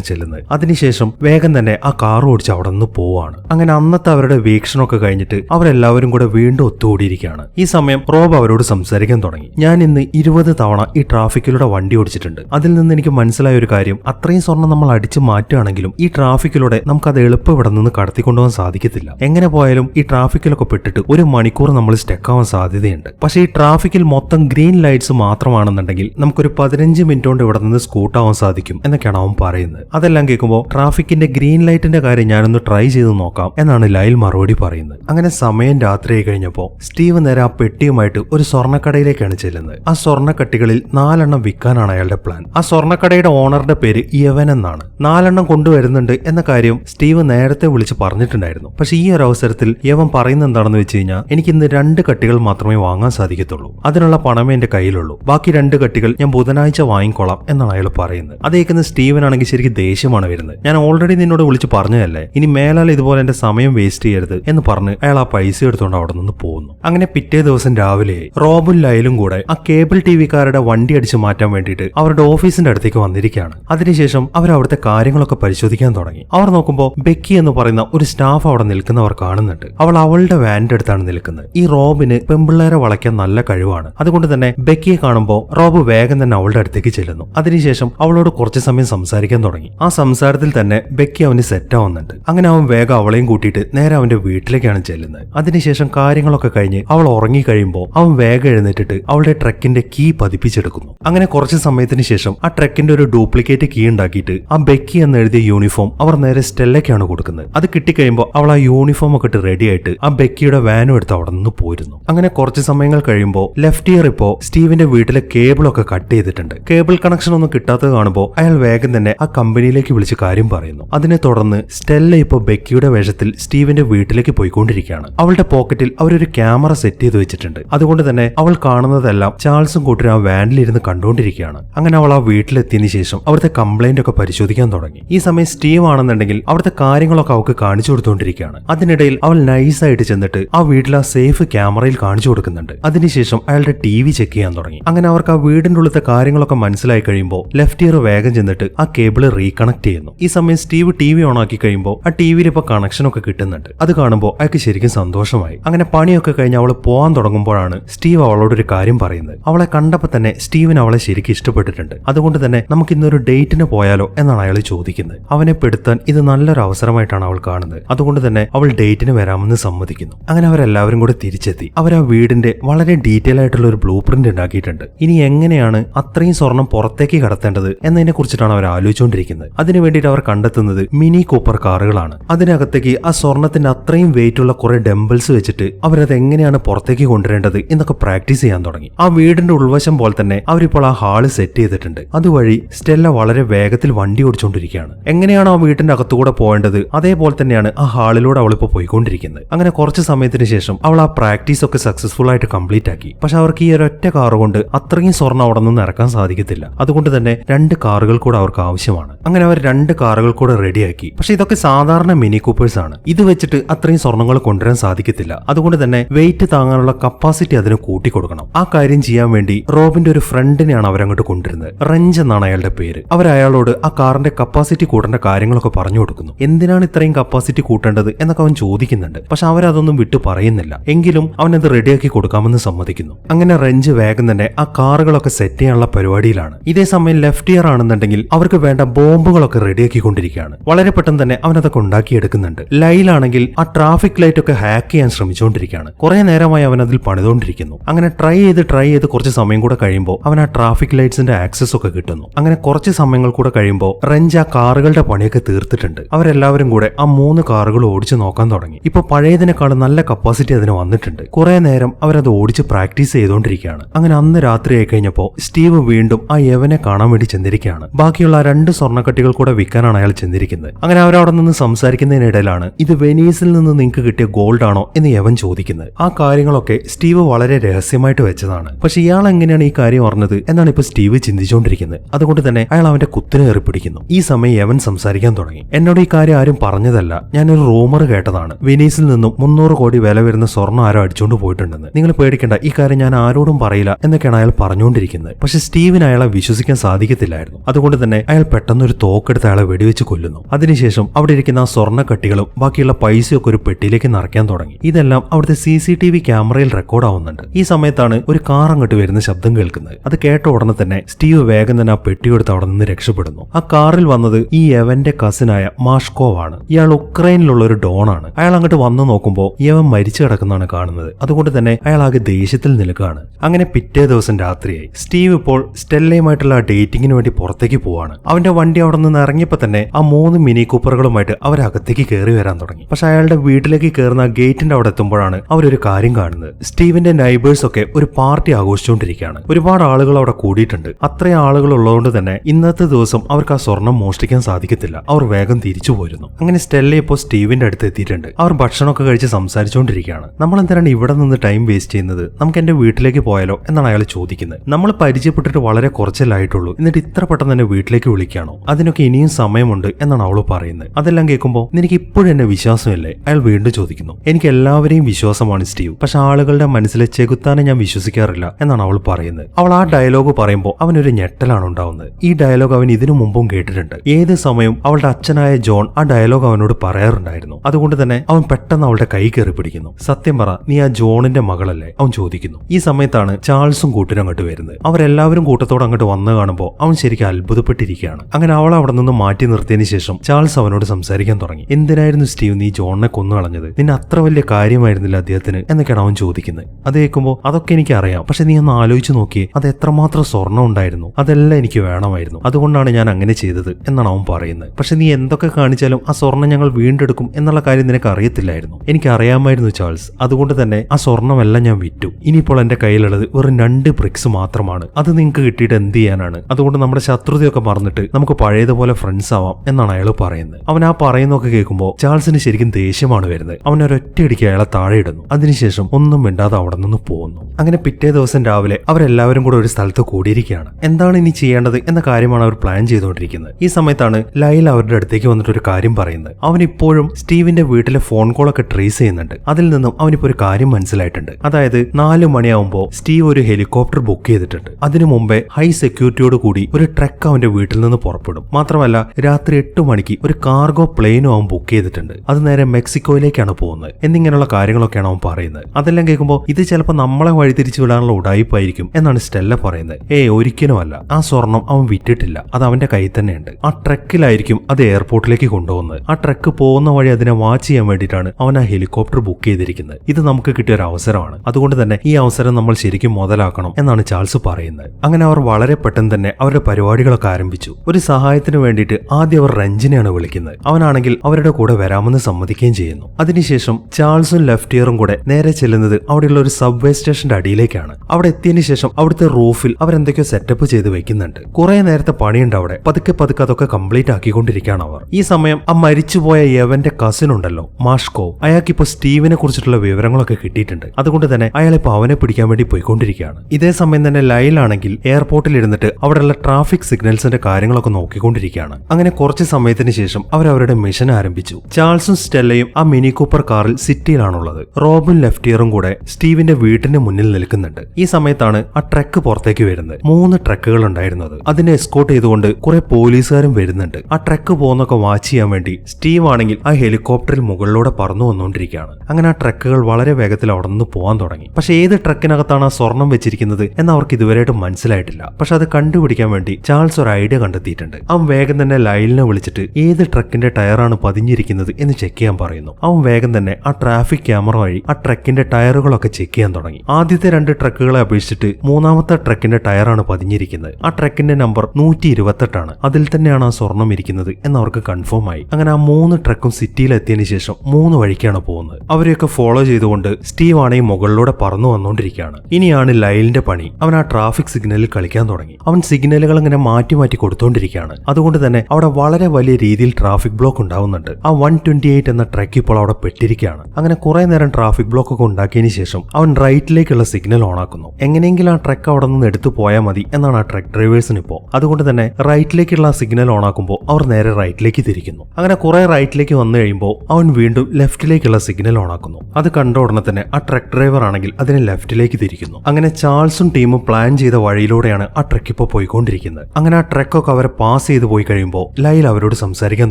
ചെല്ലുന്നത്. അതിനുശേഷം വേഗം തന്നെ ആ കാർ ഓടിച്ച് അവിടെ നിന്ന് പോവാണ്. അങ്ങനെ അന്നത്തെ അവരുടെ വീക്ഷണമൊക്കെ കഴിഞ്ഞിട്ട് അവരെല്ലാവരും കൂടെ വീണ്ടും ഒത്തുകൂടിയിരിക്കുകയാണ്. ഈ സമയം റോബ് അവരോട് സംസാരിക്കാൻ തുടങ്ങി. ഞാൻ ഇന്ന് ഇരുപത് തവണ ഈ ട്രാഫിക്കിലൂടെ വണ്ടി ഓടിച്ചിട്ടുണ്ട്. അതിൽ നിന്ന് എനിക്ക് മനസ്സിലായ ഒരു കാര്യം. അത്രയും സ്വർണം നമ്മൾ അടിച്ചു മാറ്റുകയാണെങ്കിലും ഈ ട്രാഫിക്കിലൂടെ നമുക്ക് അത് എളുപ്പം ഇവിടെ നിന്ന് കടത്തിക്കൊണ്ടുപോകാൻ സാധിക്കത്തില്ല. എങ്ങനെ പോയാലും ഈ ട്രാഫിക്കിലൊക്കെ പെട്ടിട്ട് ഒരു മണിക്കൂർ നമ്മൾ സ്റ്റക്ക് ആവാൻ സാധ്യതയുണ്ട്. പക്ഷേ ഈ ട്രാഫിക്കിൽ മൊത്തം ഗ്രീൻ ലൈറ്റ്സ് മാത്രമാണെന്നുണ്ടെങ്കിൽ നമുക്കൊരു പതിനഞ്ച് മിനിറ്റ് കൊണ്ട് ഇവിടെ നിന്ന് സ്കൂട്ട് കൂട്ടാവാൻ സാധിക്കും എന്നൊക്കെയാണ് അവൻ പറയുന്നത്. അതെല്ലാം കേൾക്കുമ്പോൾ ട്രാഫിക്കിന്റെ ഗ്രീൻ ലൈറ്റിന്റെ കാര്യം ഞാനൊന്ന് ട്രൈ ചെയ്ത് നോക്കാം എന്നാണ് ലൈൽ മറുപടി പറയുന്നത്. അങ്ങനെ സമയം രാത്രിയായി കഴിഞ്ഞപ്പോൾ സ്റ്റീവ് നേരെ ആ പെട്ടിയുമായിട്ട് ഒരു സ്വർണക്കടയിലേക്കാണ് ചെല്ലുന്നത്. ആ സ്വർണക്കട്ടികളിൽ നാലെണ്ണം വിൽക്കാനാണ് അയാളുടെ പ്ലാൻ. ആ സ്വർണക്കടയുടെ ഓണറുടെ പേര് യവൻ എന്നാണ്. നാലെണ്ണം കൊണ്ടുവരുന്നുണ്ട് എന്ന കാര്യം സ്റ്റീവ് നേരത്തെ വിളിച്ച് പറഞ്ഞിട്ടുണ്ടായിരുന്നു. പക്ഷേ ഈ ഒരു അവസരത്തിൽ യവൻ പറയുന്നത് എന്താണെന്ന് വെച്ച് കഴിഞ്ഞാൽ എനിക്ക് ഇന്ന് രണ്ട് കട്ടികൾ മാത്രമേ വാങ്ങാൻ സാധിക്കത്തുള്ളൂ. അതിനുള്ള പണമേ എന്റെ കയ്യിലുള്ളൂ. ബാക്കി രണ്ട് കട്ടികൾ ഞാൻ ബുധനാഴ്ച വാങ്ങിക്കോളാം എന്നാണ് അയാൾ പറയുന്നത്. അത് കേൾക്കുന്ന സ്റ്റീവൻ ആണെങ്കിൽ ശരിക്കും ദേഷ്യമാണ് വരുന്നത്. ഞാൻ ഓൾറെഡി നിന്നോട് വിളിച്ച് പറഞ്ഞതല്ലേ? ഇനി മേലാൽ ഇതുപോലെ എന്റെ സമയം വേസ്റ്റ് ചെയ്യരുത് എന്ന് പറഞ്ഞ് അയാൾ ആ പൈസ എടുത്തുകൊണ്ട് അവിടെ നിന്ന് പോകുന്നു. അങ്ങനെ പിറ്റേ ദിവസം രാവിലെ റോബും ലൈലും കൂടെ ആ കേബിൾ ടി വിക്കാരുടെ വണ്ടി അടിച്ചു മാറ്റാൻ വേണ്ടിയിട്ട് അവരുടെ ഓഫീസിന്റെ അടുത്തേക്ക് വന്നിരിക്കുകയാണ്. അതിനുശേഷം അവർ അവിടുത്തെ കാര്യങ്ങളൊക്കെ പരിശോധിക്കാൻ തുടങ്ങി. അവർ നോക്കുമ്പോൾ ബെക്കി എന്ന് പറയുന്ന ഒരു സ്റ്റാഫ് അവിടെ നിൽക്കുന്നവർ കാണുന്നുണ്ട്. അവൾ അവളുടെ വാനിന്റെ അടുത്താണ് നിൽക്കുന്നത്. ഈ റോബിന് പെമ്പിള്ളേരെ വളയ്ക്കാൻ നല്ല കഴിവാണ്. അതുകൊണ്ട് തന്നെ ബെക്കിയെ കാണുമ്പോൾ റോബ് വേഗം തന്നെ അവളുടെ അടുത്തേക്ക് ചെല്ലുന്നു. അതിനുശേഷം അവളോട് കുറച്ച് സമയം സംസാരിക്കാൻ തുടങ്ങി. ആ സംസാരത്തിൽ തന്നെ ബെക്കി അവന് സെറ്റ് ആവുന്നുണ്ട് അങ്ങനെ അവൻ വേഗം അവളെയും കൂട്ടിയിട്ട് നേരെ അവന്റെ വീട്ടിലേക്കാണ് ചെല്ലുന്നത്. അതിനുശേഷം കാര്യങ്ങളൊക്കെ കഴിഞ്ഞ് അവൾ ഉറങ്ങി കഴിയുമ്പോൾ അവൻ വേഗം എഴുന്നേറ്റിട്ട് അവളുടെ ട്രക്കിന്റെ കീ പതിപ്പിച്ചെടുക്കുന്നു. അങ്ങനെ കുറച്ച് സമയത്തിന് ശേഷം ആ ട്രക്കിന്റെ ഒരു ഡ്യൂപ്ലിക്കേറ്റ് കീ ഉണ്ടാക്കിയിട്ട് ആ ബെക്കി എന്ന് എഴുതിയ യൂണിഫോം അവർ നേരെ സ്റ്റെല്ലേക്കാണ് കൊടുക്കുന്നത്. അത് കിട്ടിക്കഴിയുമ്പോൾ അവൾ ആ യൂണിഫോം ഒക്കെ ഇട്ട് റെഡി ആയിട്ട് ആ ബെക്കിയുടെ വാനും എടുത്ത് അവിടെ നിന്ന് പോയിരുന്നു അങ്ങനെ കുറച്ച് സമയങ്ങൾ കഴിയുമ്പോൾ ലെഫ്റ്റ് ഇയർ ഇപ്പോ സ്റ്റീവിന്റെ വീട്ടിലെ കേബിൾ ഒക്കെ കട്ട് ചെയ്തിട്ടുണ്ട്. കേബിൾ കണക്ഷൻ ഒന്നും കിട്ടാത്തത് കാണുമ്പോൾ അയാൾ വേഗം തന്നെ ആ കമ്പനിയിലേക്ക് വിളിച്ച് കാര്യം പറയുന്നു. അതിനെ തുടർന്ന് സ്റ്റെല്ല ഇപ്പോൾ ബെക്കിയുടെ വേഷത്തിൽ സ്റ്റീവിന്റെ വീട്ടിലേക്ക് പോയിക്കൊണ്ടിരിക്കുകയാണ്. അവളുടെ പോക്കറ്റിൽ അവരൊരു ക്യാമറ സെറ്റ് ചെയ്ത് വെച്ചിട്ടുണ്ട്. അതുകൊണ്ട് തന്നെ അവൾ കാണുന്നതെല്ലാം ചാൾസും കൂട്ടരും ആ വാനിലിരുന്ന് കണ്ടുകൊണ്ടിരിക്കുകയാണ്. അങ്ങനെ അവൾ ആ വീട്ടിലെത്തിയതിനു ശേഷം അവിടുത്തെ കംപ്ലൈന്റ് ഒക്കെ പരിശോധിക്കാൻ തുടങ്ങി. ഈ സമയം സ്റ്റീവ് ആണെന്നുണ്ടെങ്കിൽ അവിടുത്തെ കാര്യങ്ങളൊക്കെ അവൾക്ക് കാണിച്ചു കൊടുത്തുകൊണ്ടിരിക്കുകയാണ് അതിനിടയിൽ അവൾ നൈസായിട്ട് ചെന്നിട്ട് ആ വീട്ടിൽ ആ സേഫ് ക്യാമറയിൽ കാണിച്ചു കൊടുക്കുന്നുണ്ട്. അതിനുശേഷം അയാളുടെ ടി വി ചെക്ക് ചെയ്യാൻ തുടങ്ങി. അങ്ങനെ അവർക്ക് ആ വീടിന്റെ ഉള്ളത്തെ കാര്യങ്ങളൊക്കെ മനസ്സിലായി കഴിയുമ്പോൾ ലെഫ്റ്റ് ഇയർ വേഗം ചെന്നിട്ട് ആ കേബിൾ റീകണക്ട് ചെയ്യുന്നു. ഈ സമയം സ്റ്റീവ് ടി വി ഓൺ ആക്കി കഴിയുമ്പോൾ ആ ടി വിയിൽ ഇപ്പോൾ കണക്ഷൻ ഒക്കെ കിട്ടുന്നുണ്ട്. അത് കാണുമ്പോൾ അയാൾക്ക് ശരിക്കും സന്തോഷമായി. അങ്ങനെ പണിയൊക്കെ കഴിഞ്ഞ് അവൾ പോകാൻ തുടങ്ങുമ്പോഴാണ് സ്റ്റീവ് അവളോട് ഒരു കാര്യം പറയുന്നത്. അവളെ കണ്ടപ്പോൾ തന്നെ സ്റ്റീവിന് അവളെ ശരിക്കും ഇഷ്ടപ്പെട്ടിട്ടുണ്ട്. അതുകൊണ്ട് തന്നെ നമുക്ക് ഇന്നൊരു ഡേറ്റിന് പോയാലോ എന്നാണ് അയാൾ ചോദിക്കുന്നത്. അവനെ പെടുത്താൻ ഇത് നല്ലൊരു അവസരമായിട്ടാണ് അവൾ കാണുന്നത്. അതുകൊണ്ട് തന്നെ അവൾ ഡേറ്റിന് വരാമെന്ന് സമ്മതിക്കുന്നു. അങ്ങനെ അവരെല്ലാവരും കൂടെ തിരിച്ചെത്തി. അവർ ആ വീടിന്റെ വളരെ ഡീറ്റെയിൽ ആയിട്ടുള്ള ഒരു ബ്ലൂ പ്രിന്റ് ഉണ്ടാക്കിയിട്ടുണ്ട്. ഇനി എങ്ങനെയാണ് അത്രയും സ്വർണം പുറത്തേക്ക് കടത്തേണ്ടത് എന്നതിനെ കുറിച്ചിട്ടാണ് അവർ ആലോചിച്ചുകൊണ്ടിരിക്കുന്നത്. അതിനു വേണ്ടിയിട്ട് അവർ കണ്ടെത്തുന്നത് മിനി കൂപ്പർ കാറുകളാണ്. അതിനകത്തേക്ക് ആ സ്വർണത്തിന്റെ അത്രയും വെയിറ്റ് ഉള്ള കുറെ ഡംബിൾസ് വെച്ചിട്ട് അവരത് എങ്ങനെയാണ് പുറത്തേക്ക് കൊണ്ടുവരേണ്ടത് എന്നൊക്കെ പ്രാക്ടീസ് ചെയ്യാൻ തുടങ്ങി. ആ വീടിന്റെ ഉൾവശം പോലെ തന്നെ അവരിപ്പോൾ ആ ഹാൾ സെറ്റ് ചെയ്തിട്ടുണ്ട്. അതുവഴി സ്റ്റെല്ല വളരെ വേഗത്തിൽ വണ്ടി ഓടിച്ചുകൊണ്ടിരിക്കുകയാണ്. എങ്ങനെയാണ് ആ വീട്ടിന്റെ അകത്തുകൂടെ പോകേണ്ടത്? അതേപോലെ തന്നെയാണ് ആ ഹാളിലൂടെ അവൾ ഇപ്പോൾ പോയിക്കൊണ്ടിരിക്കുന്നത്. അങ്ങനെ കുറച്ച് സമയത്തിന് ശേഷം അവൾ ആ പ്രാക്ടീസ് ഒക്കെ സക്സസ്ഫുൾ ആയിട്ട് കംപ്ലീറ്റ് ആക്കി. പക്ഷെ അവർക്ക് ഈ ഒരൊറ്റ കാർ കൊണ്ട് അത്രയും സ്വർണം അവിടെ നിന്ന് ഇറക്കാൻ സാധിക്കത്തില്ല. അതുകൊണ്ട് തന്നെ രണ്ട് കാറുകൾ കൂടെ അവർക്ക് ആവശ്യമാണ്. അങ്ങനെ അവർ രണ്ട് കാറുകൾ കൂടെ റെഡിയാക്കി. പക്ഷെ ഇതൊക്കെ സാധാരണ മിനി കൂപ്പേഴ്സ് ആണ്. ഇത് വെച്ചിട്ട് അത്രയും സ്വർണങ്ങൾ കൊണ്ടുവരാൻ സാധിക്കത്തില്ല. അതുകൊണ്ട് തന്നെ വെയിറ്റ് താങ്ങാനുള്ള കപ്പാസിറ്റി അതിന് കൂട്ടിക്കൊടുക്കണം. ആ കാര്യം ചെയ്യാൻ വേണ്ടി റോബിന്റെ ഒരു ഫ്രണ്ടിനെയാണ് അവരങ്ങോട്ട് കൊണ്ടുവരുന്നത്. റഞ്ച് എന്നാണ് അയാളുടെ പേര്. അവർ അയാളോട് ആ കാറിന്റെ കപ്പാസിറ്റി കൂട്ടേണ്ട കാര്യങ്ങളൊക്കെ പറഞ്ഞു കൊടുക്കുന്നു. എന്തിനാണ് ഇത്രയും കപ്പാസിറ്റി കൂട്ടേണ്ടത് എന്നൊക്കെ അവൻ ചോദിക്കുന്നുണ്ട്. പക്ഷെ അവരതൊന്നും വിട്ടു പറയുന്നില്ല. എങ്കിലും അവൻ അത് റെഡിയാക്കി കൊടുക്കാമെന്ന് സമ്മതിക്കുന്നു. അങ്ങനെ റഞ്ച് വേഗം തന്നെ ആ കാറുകളൊക്കെ സെറ്റ് ചെയ്യാനുള്ള പരിപാടിയിലാണ്. ഇതേ സമയം ലെഫ്റ്റ് ഇയർ ആണെന്നുണ്ടെങ്കിൽ അവർക്ക് വേണ്ട ബോംബുകളൊക്കെ റെഡിയാക്കി കൊണ്ടിരിക്കുകയാണ് വളരെ പെട്ടെന്ന് തന്നെ അവൻ അതൊക്കെ ഉണ്ടാക്കിയെടുക്കുന്നുണ്ട്. ലൈലാണെങ്കിൽ ആ ട്രാഫിക് ലൈറ്റ് ഒക്കെ ഹാക്ക് ചെയ്യാൻ ശ്രമിച്ചുകൊണ്ടിരിക്കുകയാണ്. കുറെ നേരമായി അവൻ അതിൽ പണിതുകൊണ്ടിരിക്കുന്നു. അങ്ങനെ ട്രൈ ചെയ്ത് ട്രൈ ചെയ്ത് കുറച്ച് സമയം കൂടെ കഴിയുമ്പോൾ അവൻ ആ ട്രാഫിക് ലൈറ്റ്സിന്റെ ആക്സസ് ഒക്കെ കിട്ടുന്നു. അങ്ങനെ കുറച്ച് സമയങ്ങൾ കൂടെ കഴിയുമ്പോൾ റെഞ്ച് ആ കാറുകളുടെ പണിയൊക്കെ തീർത്തിട്ടുണ്ട്. അവരെല്ലാവരും കൂടെ ആ മൂന്ന് കാറുകൾ ഓടിച്ചു നോക്കാൻ തുടങ്ങി. ഇപ്പൊ പഴയതിനേക്കാളും നല്ല കപ്പാസിറ്റി അതിന് വന്നിട്ടുണ്ട്. കുറെ നേരം അവരത് ഓടിച്ച് പ്രാക്ടീസ് ചെയ്തുകൊണ്ടിരിക്കുകയാണ്. അങ്ങനെ അന്ന് രാത്രിയായി കഴിഞ്ഞപ്പോൾ സ്റ്റീവ് വീണ്ടും ആ യവനെ കാണാൻ കാണാൻ വേണ്ടി ചെന്നിരിക്കുകയാണ്. ബാക്കിയുള്ള രണ്ട് സ്വർണക്കട്ടികൾ കൂടെ വിൽക്കാനാണ് അയാൾ ചെന്നിരിക്കുന്നത്. അങ്ങനെ അവരവിടെ നിന്ന് സംസാരിക്കുന്നതിനിടയിലാണ് ഇത് വെനീസിൽ നിന്ന് നിങ്ങൾക്ക് കിട്ടിയ ഗോൾഡ് ആണോ എന്ന് യവൻ ചോദിക്കുന്നത്. ആ കാര്യങ്ങളൊക്കെ സ്റ്റീവ് വളരെ രഹസ്യമായിട്ട് വെച്ചതാണ്. പക്ഷെ ഇയാൾ എങ്ങനെയാണ് ഈ കാര്യം അറിഞ്ഞത് എന്നാണ് ഇപ്പൊ സ്റ്റീവ് ചിന്തിച്ചുകൊണ്ടിരിക്കുന്നത്. അതുകൊണ്ട് തന്നെ അയാൾ അവന്റെ കുത്തിനെ ഏറിപ്പിടിക്കുന്നു പിടിക്കുന്നു. ഈ സമയം യവൻ സംസാരിക്കാൻ തുടങ്ങി. എന്നോട് ഈ കാര്യം ആരും പറഞ്ഞതല്ല. ഞാനൊരു റൂമർ കേട്ടതാണ്. വെനീസിൽ നിന്നും മുന്നൂറ് കോടി വില വരുന്ന സ്വർണം ആരോ അടിച്ചുകൊണ്ട് പോയിട്ടുണ്ടെന്ന്. നിങ്ങൾ പേടിക്കേണ്ട ഈ കാര്യം ഞാൻ ആരോടും പറയില്ല എന്നൊക്കെയാണ് അയാൾ പറഞ്ഞുകൊണ്ടിരിക്കുന്നത്. പക്ഷെ സ്റ്റീവിന് അയാളെ വിശ്വസിക്കാൻ സാധിക്കത്തില്ലായിരുന്നു. അതുകൊണ്ട് തന്നെ അയാൾ പെട്ടെന്ന് ഒരു തോക്കെടുത്ത് അയാളെ വെടിവെച്ച് കൊല്ലുന്നു. അതിനുശേഷം അവിടെ ഇരിക്കുന്ന ആ സ്വർണക്കട്ടികളും ബാക്കിയുള്ള പൈസയൊക്കെ ഒരു പെട്ടിയിലേക്ക് നിറയ്ക്കാൻ തുടങ്ങി. ഇതെല്ലാം അവിടുത്തെ സി സി ടി വി ക്യാമറയിൽ റെക്കോർഡ് ആവുന്നുണ്ട് ഈ സമയത്താണ് ഒരു കാർ അങ്ങോട്ട് വരുന്ന ശബ്ദം കേൾക്കുന്നത്. അത് കേട്ട ഉടനെ തന്നെ സ്റ്റീവ് വേഗം തന്നെ ആ പെട്ടിയെടുത്ത് അവിടെ നിന്ന് രക്ഷപ്പെടുന്നു. ആ കാറിൽ വന്നത് ഈ യവന്റെ കസിനായ മാഷ്കോവ് ആണ് ഇയാൾ ഉക്രൈനിലുള്ള ഒരു ഡോണാണ്. അയാൾ അങ്ങോട്ട് വന്നു നോക്കുമ്പോൾ യവൻ മരിച്ചു കിടക്കുന്നതാണ് കാണുന്നത്. അതുകൊണ്ട് തന്നെ അയാൾ ആകെ ദേഷ്യത്തിൽ നിൽക്കുകയാണ്. അങ്ങനെ പിറ്റേ ദിവസം രാത്രിയായി. സ്റ്റീവ് ഇപ്പോൾ സ്റ്റെല്ലയുമായിട്ടുള്ള ഡേറ്റിംഗിന് വേണ്ടി പുറത്തേക്ക് പോവാണ്. അവന്റെ വണ്ടി അവിടെ നിന്ന് ഇറങ്ങിയപ്പോ തന്നെ ആ മൂന്ന് മിനി കൂപ്പറുകളുമായിട്ട് അവരകത്തേക്ക് കയറി വരാൻ തുടങ്ങി. പക്ഷെ അയാളുടെ വീട്ടിലേക്ക് കയറുന്ന ഗേറ്റിന്റെ അവിടെ എത്തുമ്പോഴാണ് അവരൊരു കാര്യം കാണുന്നത്. സ്റ്റീവിന്റെ നൈബേഴ്സ് ഒക്കെ ഒരു പാർട്ടി ആഘോഷിച്ചുകൊണ്ടിരിക്കുകയാണ്. ഒരുപാട് ആളുകൾ അവിടെ കൂടിയിട്ടുണ്ട്. അത്രയും ആളുകൾ ഉള്ളതുകൊണ്ട് തന്നെ ഇന്നത്തെ ദിവസം അവർക്ക് ആ സ്വർണം മോഷ്ടിക്കാൻ സാധിക്കത്തില്ല. അവർ വേഗം തിരിച്ചു പോരുന്നു. അങ്ങനെ സ്റ്റെല്ല ഇപ്പോൾ സ്റ്റീവിന്റെ അടുത്ത് എത്തിയിട്ടുണ്ട്. അവർ ഭക്ഷണമൊക്കെ കഴിച്ച് സംസാരിച്ചുകൊണ്ടിരിക്കുകയാണ്. നമ്മൾ എന്തിനാണ് ഇവിടെ നിന്ന് ടൈം വേസ്റ്റ് ചെയ്യുന്നത്? നമുക്ക് എന്റെ വീട്ടിലേക്ക് പോയാലോ? എന്നാണ് അയാൾ ചോദിക്കുന്നത്. നമ്മൾ പരിചയപ്പെട്ടിട്ട് വളരെ കുറച്ചല്ലായിട്ടുള്ളൂ എന്നിട്ട് ഇത്ര പെട്ടെന്ന് എന്നെ വീട്ടിലേക്ക് വിളിക്കുകയാണോ? അതിനൊക്കെ ഇനിയും സമയമുണ്ട് എന്നാണ് അവൾ പറയുന്നത്. അതെല്ലാം കേൾക്കുമ്പോൾ നിനക്ക് ഇപ്പോഴും എന്നെ വിശ്വാസമില്ലേ? അയാൾ വീണ്ടും ചോദിക്കുന്നു. എനിക്ക് എല്ലാവരെയും വിശ്വാസമാണ് സ്റ്റീവ്. പക്ഷെ ആളുകളുടെ മനസ്സിലെ ചെകുത്താനെ ഞാൻ വിശ്വസിക്കാറില്ല എന്നാണ് അവൾ പറയുന്നത്. അവൾ ആ ഡയലോഗ് പറയുമ്പോൾ അവനൊരു ഞെട്ടലാണ് ഉണ്ടാവുന്നത്. ഈ ഡയലോഗ് അവൻ ഇതിനു മുമ്പും കേട്ടിട്ടുണ്ട്. ഏത് സമയവും അവളുടെ അച്ഛനായ ജോൺ ആ ഡയലോഗ് അവനോട് പറയാറുണ്ടായിരുന്നു. അതുകൊണ്ട് തന്നെ അവൻ പെട്ടെന്ന് അവളുടെ കൈ കയറി പിടിക്കുന്നു. സത്യം പറ നീ ആ ജോണിന്റെ മകളല്ലേ? അവൻ ചോദിക്കുന്നു. ഈ സമയത്താണ് ചാൾസും കൂട്ടിനും അങ്ങോട്ട് വരുന്നത്. അവരെല്ലാവരും കൂട്ടത്തോടെ അങ്ങോട്ട് വന്നു കാണുമ്പോൾ അവൻ ശരിക്കും അത്ഭുതപ്പെട്ടിരിക്കുകയാണ്. അങ്ങനെ അവളെ അവിടെ നിന്ന് മാറ്റി നിർത്തിയതിന് ശേഷം ചാൾസ് അവനോട് സംസാരിക്കാൻ തുടങ്ങി. എന്തിനായിരുന്നു സ്റ്റീവ് നീ ജോണിനെ കൊന്നു കളഞ്ഞത്? നിന്നെ അത്ര വലിയ കാര്യമായിരുന്നില്ല അദ്ദേഹത്തിന്? എന്നൊക്കെയാണ് അവൻ ചോദിക്കുന്നത്. അത് കേൾക്കുമ്പോൾ അതൊക്കെ എനിക്ക് അറിയാം. പക്ഷെ നീ ഒന്ന് ആലോചിച്ച് നോക്കിയേ. അത് എത്രമാത്രം സ്വർണം ഉണ്ടായിരുന്നു? അതെല്ലാം എനിക്ക് വേണമായിരുന്നു. അതുകൊണ്ടാണ് ഞാൻ അങ്ങനെ ചെയ്തത് എന്നാണ് അവൻ പറയുന്നത്. പക്ഷെ നീ എന്തൊക്കെ കാണിച്ചാലും ആ സ്വർണം ഞങ്ങൾ വീണ്ടെടുക്കും എന്നുള്ള കാര്യം നിനക്ക് അറിയത്തില്ലായിരുന്നു. എനിക്ക് അറിയാമായിരുന്നു ചാൾസ്. അതുകൊണ്ട് തന്നെ ആ സ്വർണമെല്ലാം ഞാൻ വിറ്റു. ഇനിയിപ്പോൾ എന്റെ കയ്യിലുള്ളത് വെറും രണ്ട് ബ്രിക്സ് മാത്രമാണ്. അത് നിങ്ങൾക്ക് കിട്ടിയിട്ട് എന്ത് ചെയ്യാനാണ്? അതുകൊണ്ട് നമ്മുടെ ശത്രുതയൊക്കെ മറന്നിട്ട് നമുക്ക് പഴയതുപോലെ ഫ്രണ്ട്സ് ആവാം എന്നാണ് അയാൾ പറയുന്നത്. അവൻ ആ പറയുന്നൊക്കെ കേൾക്കുമ്പോൾ ചാൾസിന് ശരിക്കും ദേഷ്യമാണ് വരുന്നത്. അവൻ ഒരൊറ്റയടിക്ക് അയാളെ താഴെ ഇടുന്നു. അതിനുശേഷം ഒന്നും മിണ്ടാതെ അവിടെ നിന്ന് പോകുന്നു. അങ്ങനെ പിറ്റേ ദിവസം രാവിലെ അവരെല്ലാവരും കൂടെ ഒരു സ്ഥലത്ത് കൂടിയിരിക്കുകയാണ്. എന്താണ് ഇനി ചെയ്യേണ്ടത് എന്ന കാര്യമാണ് അവർ പ്ലാൻ ചെയ്തുകൊണ്ടിരിക്കുന്നത്. ഈ സമയത്താണ് ലൈൽ അവരുടെ അടുത്തേക്ക് വന്നിട്ട് ഒരു കാര്യം പറയുന്നത്. അവൻ ഇപ്പോഴും സ്റ്റീവിന്റെ വീട്ടിലെ ഫോൺ കോളൊക്കെ ട്രേസ് ചെയ്യുന്നുണ്ട്. അതിൽ നിന്നും അവനിപ്പോ ഒരു കാര്യം മനസ്സിലായിട്ടുണ്ട്. അതായത് നാല് മണിയാവുമ്പോൾ സ്റ്റീവ് ഒരു ഹെലികോപ്റ്റർ ബുക്ക് ചെയ്തിട്ടുണ്ട്. അതിനു മുമ്പേ ഹൈ സെക്യൂരിറ്റിയോട് കൂടി ഒരു ട്രക്ക് അവന്റെ വീട്ടിൽ നിന്ന് പുറപ്പെടും. മാത്രമല്ല രാത്രി എട്ട് മണിക്ക് ഒരു കാർഗോ പ്ലെയിനും അവൻ ബുക്ക് ചെയ്തിട്ടുണ്ട്. അത് നേരെ മെക്സിക്കോയിലേക്കാണ് പോകുന്നത്. എന്നിങ്ങനെയുള്ള കാര്യങ്ങളൊക്കെയാണ് അവൻ പറയുന്നത്. അതെല്ലാം കേൾക്കുമ്പോൾ ഇത് ചിലപ്പോൾ നമ്മളെ വഴിതിരിച്ചു വിടാനുള്ള ഉടായ്പായിരിക്കും എന്നാണ് സ്റ്റെല്ല പറയുന്നത്. ഏയ് ഒരിക്കലുമല്ല. ആ സ്വർണം അവൻ വിറ്റിട്ടില്ല. അത് അവന്റെ കയ്യിൽ തന്നെയുണ്ട്. ആ ട്രക്കിലായിരിക്കും അത് എയർപോർട്ടിലേക്ക് കൊണ്ടുപോകുന്നത്. ആ ട്രക്ക് പോകുന്ന വഴി അതിനെ വാച്ച് ചെയ്യാൻ വേണ്ടിയിട്ടാണ് അവൻ ആ ഹെലികോപ്റ്റർ ബുക്ക് ചെയ്തിരിക്കുന്നത്. ഇത് നമുക്ക് കിട്ടിയ ഒരു അവസരമാണ്. അതുകൊണ്ട് തന്നെ ഈ അവസരം നമ്മൾ ശരിക്കും മുതലാക്കണം എന്നാണ് ചാൾസ് പറയുന്നത്. അങ്ങനെ അവർ വളരെ പെട്ടെന്ന് തന്നെ അവരുടെ പരിപാടികളൊക്കെ ആരംഭിച്ചു. ഒരു സഹായത്തിന് വേണ്ടിയിട്ട് ആദ്യം അവർ റഞ്ജിനെയാണ് വിളിക്കുന്നത്. അവനാണെങ്കിൽ അവരുടെ കൂടെ വരാമെന്ന് സമ്മതിക്കുകയും ചെയ്യുന്നു. അതിനുശേഷം ചാൾസും ലെഫ്റ്റിയറും കൂടെ നേരെ ചെല്ലുന്നത് അവിടെയുള്ള ഒരു സബ്വേ സ്റ്റേഷന്റെ അടിയിലേക്കാണ്. അവിടെ എത്തിയതിനു ശേഷം അവിടുത്തെ റൂഫിൽ അവരെന്തൊക്കെയോ സെറ്റപ്പ് ചെയ്ത് വെക്കുന്നുണ്ട്. കുറെ നേരത്തെ പണിയുണ്ട് അവിടെ. പതുക്കെ പതുക്കെ അതൊക്കെ കംപ്ലീറ്റ് ആക്കിക്കൊണ്ടിരിക്കുകയാണ് അവർ. ഈ സമയം ആ മരിച്ചുപോയ യവന്റെ കസിൻ ഉണ്ടല്ലോ മാഷ്കോ. അയാൾക്കിപ്പോ സ്റ്റീവിനെ കുറിച്ചിട്ടുള്ള വിവരങ്ങളൊക്കെ കിട്ടിയിട്ടുണ്ട്. അതുകൊണ്ട് തന്നെ അയാളിപ്പോ അവനെ പിടിക്കാൻ വേണ്ടി പോയിക്കൊണ്ടിരിക്കുകയാണ്. ഇതേ സമയം തന്നെ ലൈലാണെങ്കിൽ എയർപോർട്ടിൽ ഇരുന്നിട്ട് അവിടെയുള്ള ട്രാഫിക് സിഗ്നൽസിന്റെ കാര്യങ്ങളൊക്കെ നോക്കിക്കൊണ്ടിരിക്കുകയാണ്. അങ്ങനെ കുറച്ച് സമയത്തിന് ശേഷം അവർ അവരുടെ മിഷൻ ആരംഭിച്ചു. ചാൾസും സ്റ്റെല്ലയും ആ മിനി കൂപ്പർ കാറിൽ സിറ്റിയിലാണുള്ളത്. റോബിൻ ലെഫ്റ്റിയറും കൂടെ സ്റ്റീവിന്റെ വീട്ടിന്റെ മുന്നിൽ നിൽക്കുന്നുണ്ട്. ഈ സമയത്താണ് ആ ട്രക്ക് പുറത്തേക്ക് വരുന്നത്. മൂന്ന് ട്രക്കുകൾ ഉണ്ടായിരുന്നത്. അതിനെ എസ്കോട്ട് ചെയ്തുകൊണ്ട് കുറെ പോലീസുകാരും വരുന്നുണ്ട്. ആ ട്രക്ക് പോകുന്നൊക്കെ വാച്ച് ചെയ്യാൻ വേണ്ടി സ്റ്റീവ് ആണെങ്കിൽ ആ ഹെലികോപ്റ്ററിൽ മുകളിലൂടെ പറന്നു വന്നുകൊണ്ടിരിക്കുകയാണ്. അങ്ങനെ ആ ട്രക്കുകൾ വളരെ വേഗത്തിൽ അവിടെ നിന്ന് പോകാൻ തുടങ്ങി. പക്ഷെ ഏത് ട്രക്കിനകത്താണ് ആ സ്വർണം വെച്ചിരിക്കുന്നത് എന്ന് അവർക്ക് ഇതുവരെയായിട്ട് മനസ്സിലായിട്ടില്ല. പക്ഷെ അത് കണ്ടുപിടിക്കാൻ വേണ്ടി ചാൾസ് ഒരു ഐഡിയ കണ്ടെത്തിയിട്ടുണ്ട്. അവൻ വേഗം തന്നെ ലൈലിനെ വിളിച്ചിട്ട് ഏത് ട്രക്കിന്റെ ടയറാണ് പതിഞ്ഞിരിക്കുന്നത് എന്ന് ചെക്ക് ചെയ്യാൻ പറയുന്നു. അവൻ വേഗം തന്നെ ആ ട്രാഫിക് ക്യാമറ വഴി ആ ട്രക്കിന്റെ ടയറുകളൊക്കെ ചെക്ക് ചെയ്യാൻ തുടങ്ങി. ആദ്യത്തെ രണ്ട് ട്രക്കുകളെ അപേക്ഷിച്ചിട്ട് മൂന്നാമത്തെ ട്രക്കിന്റെ ടയറാണ് പതിഞ്ഞിരിക്കുന്നത്. ആ ട്രക്കിന്റെ നമ്പർ നൂറ്റി ഇരുപത്തെട്ടാണ് അതിൽ തന്നെയാണ് ആ സ്വർണം ഇരിക്കുന്നത് എന്ന് അവർക്ക് കൺഫേം ആയി. അങ്ങനെ ആ മൂന്ന് ട്രക്കും സിറ്റിയിൽ എത്തിയതിനു ശേഷം മൂന്ന് വഴിക്കാണ് പോകുന്നത്. അവരെയൊക്കെ ഫോളോ ചെയ്തുകൊണ്ട് സ്റ്റീവ് ആണെങ്കിൽ മുകളിലൂടെ പറന്നു വന്നുകൊണ്ടിരിക്കുകയാണ്. ഇനിയാണ് ലൈലിന്റെ പണി. അവൻ ആ ട്രാഫിക് സിഗ്നലിൽ കളിക്കാൻ തുടങ്ങി. അവൻ സിഗ്നലുകൾ ഇങ്ങനെ മാറ്റി മാറ്റി കൊടുത്തുകൊണ്ടിരിക്കുകയാണ് അതുകൊണ്ട് തന്നെ അവിടെ വളരെ വലിയ രീതിയിൽ ട്രാഫിക് ബ്ലോക്ക് ഉണ്ടാവുന്നുണ്ട്. ആ വൺ ട്വന്റി എയ്റ്റ് എന്ന ട്രക്ക് ഇപ്പോൾ അവിടെ പെട്ടിരിക്കുകയാണ്. അങ്ങനെ കുറെ നേരം ട്രാഫിക് ബ്ലോക്ക് ഒക്കെ ഉണ്ടാക്കിയതിന് ശേഷം അവൻ റൈറ്റിലേക്കുള്ള സിഗ്നൽ ഓൺ ആക്കുന്നു. എങ്ങനെയെങ്കിലും ആ ട്രക്ക് അവിടെ നിന്ന് എടുത്തു പോയാൽ മതി എന്നാണ് ആ ട്രക്ക് ഡ്രൈവേഴ്സിന് ഇപ്പോൾ. അതുകൊണ്ട് തന്നെ റൈറ്റിലേക്കുള്ള സിഗ്നൽ ഓൺ ആക്കുമ്പോൾ അവർ നേരെ റൈറ്റിലേക്ക് തിരിക്കുന്നു. അങ്ങനെ കുറെ റൈറ്റിലേക്ക് വന്നു കഴിയുമ്പോൾ അവൻ വീണ്ടും ലെഫ്റ്റിലേക്കുള്ള സിഗ്നൽ ഓൺ ആക്കുന്നു. അത് കണ്ട ഉടനെ തന്നെ ആ ട്രക്ക് ഡ്രൈവർ ആണെങ്കിൽ അതിനെ ലെഫ്റ്റിലേക്ക് തിരിക്കുന്നു. അങ്ങനെ ചാൾസും ടീമും പ്ലാൻ ചെയ്ത വഴിയിലൂടെയാണ് ആ ട്രക്ക് ഇപ്പോൾ പോയിക്കൊണ്ടിരിക്കുന്നത്. അങ്ങനെ ആ ട്രക്കൊക്കെ അവരെ പാസ് ചെയ്ത് പോയി കഴിയുമ്പോൾ ലൈൽ അവരോട് സംസാരിക്കാൻ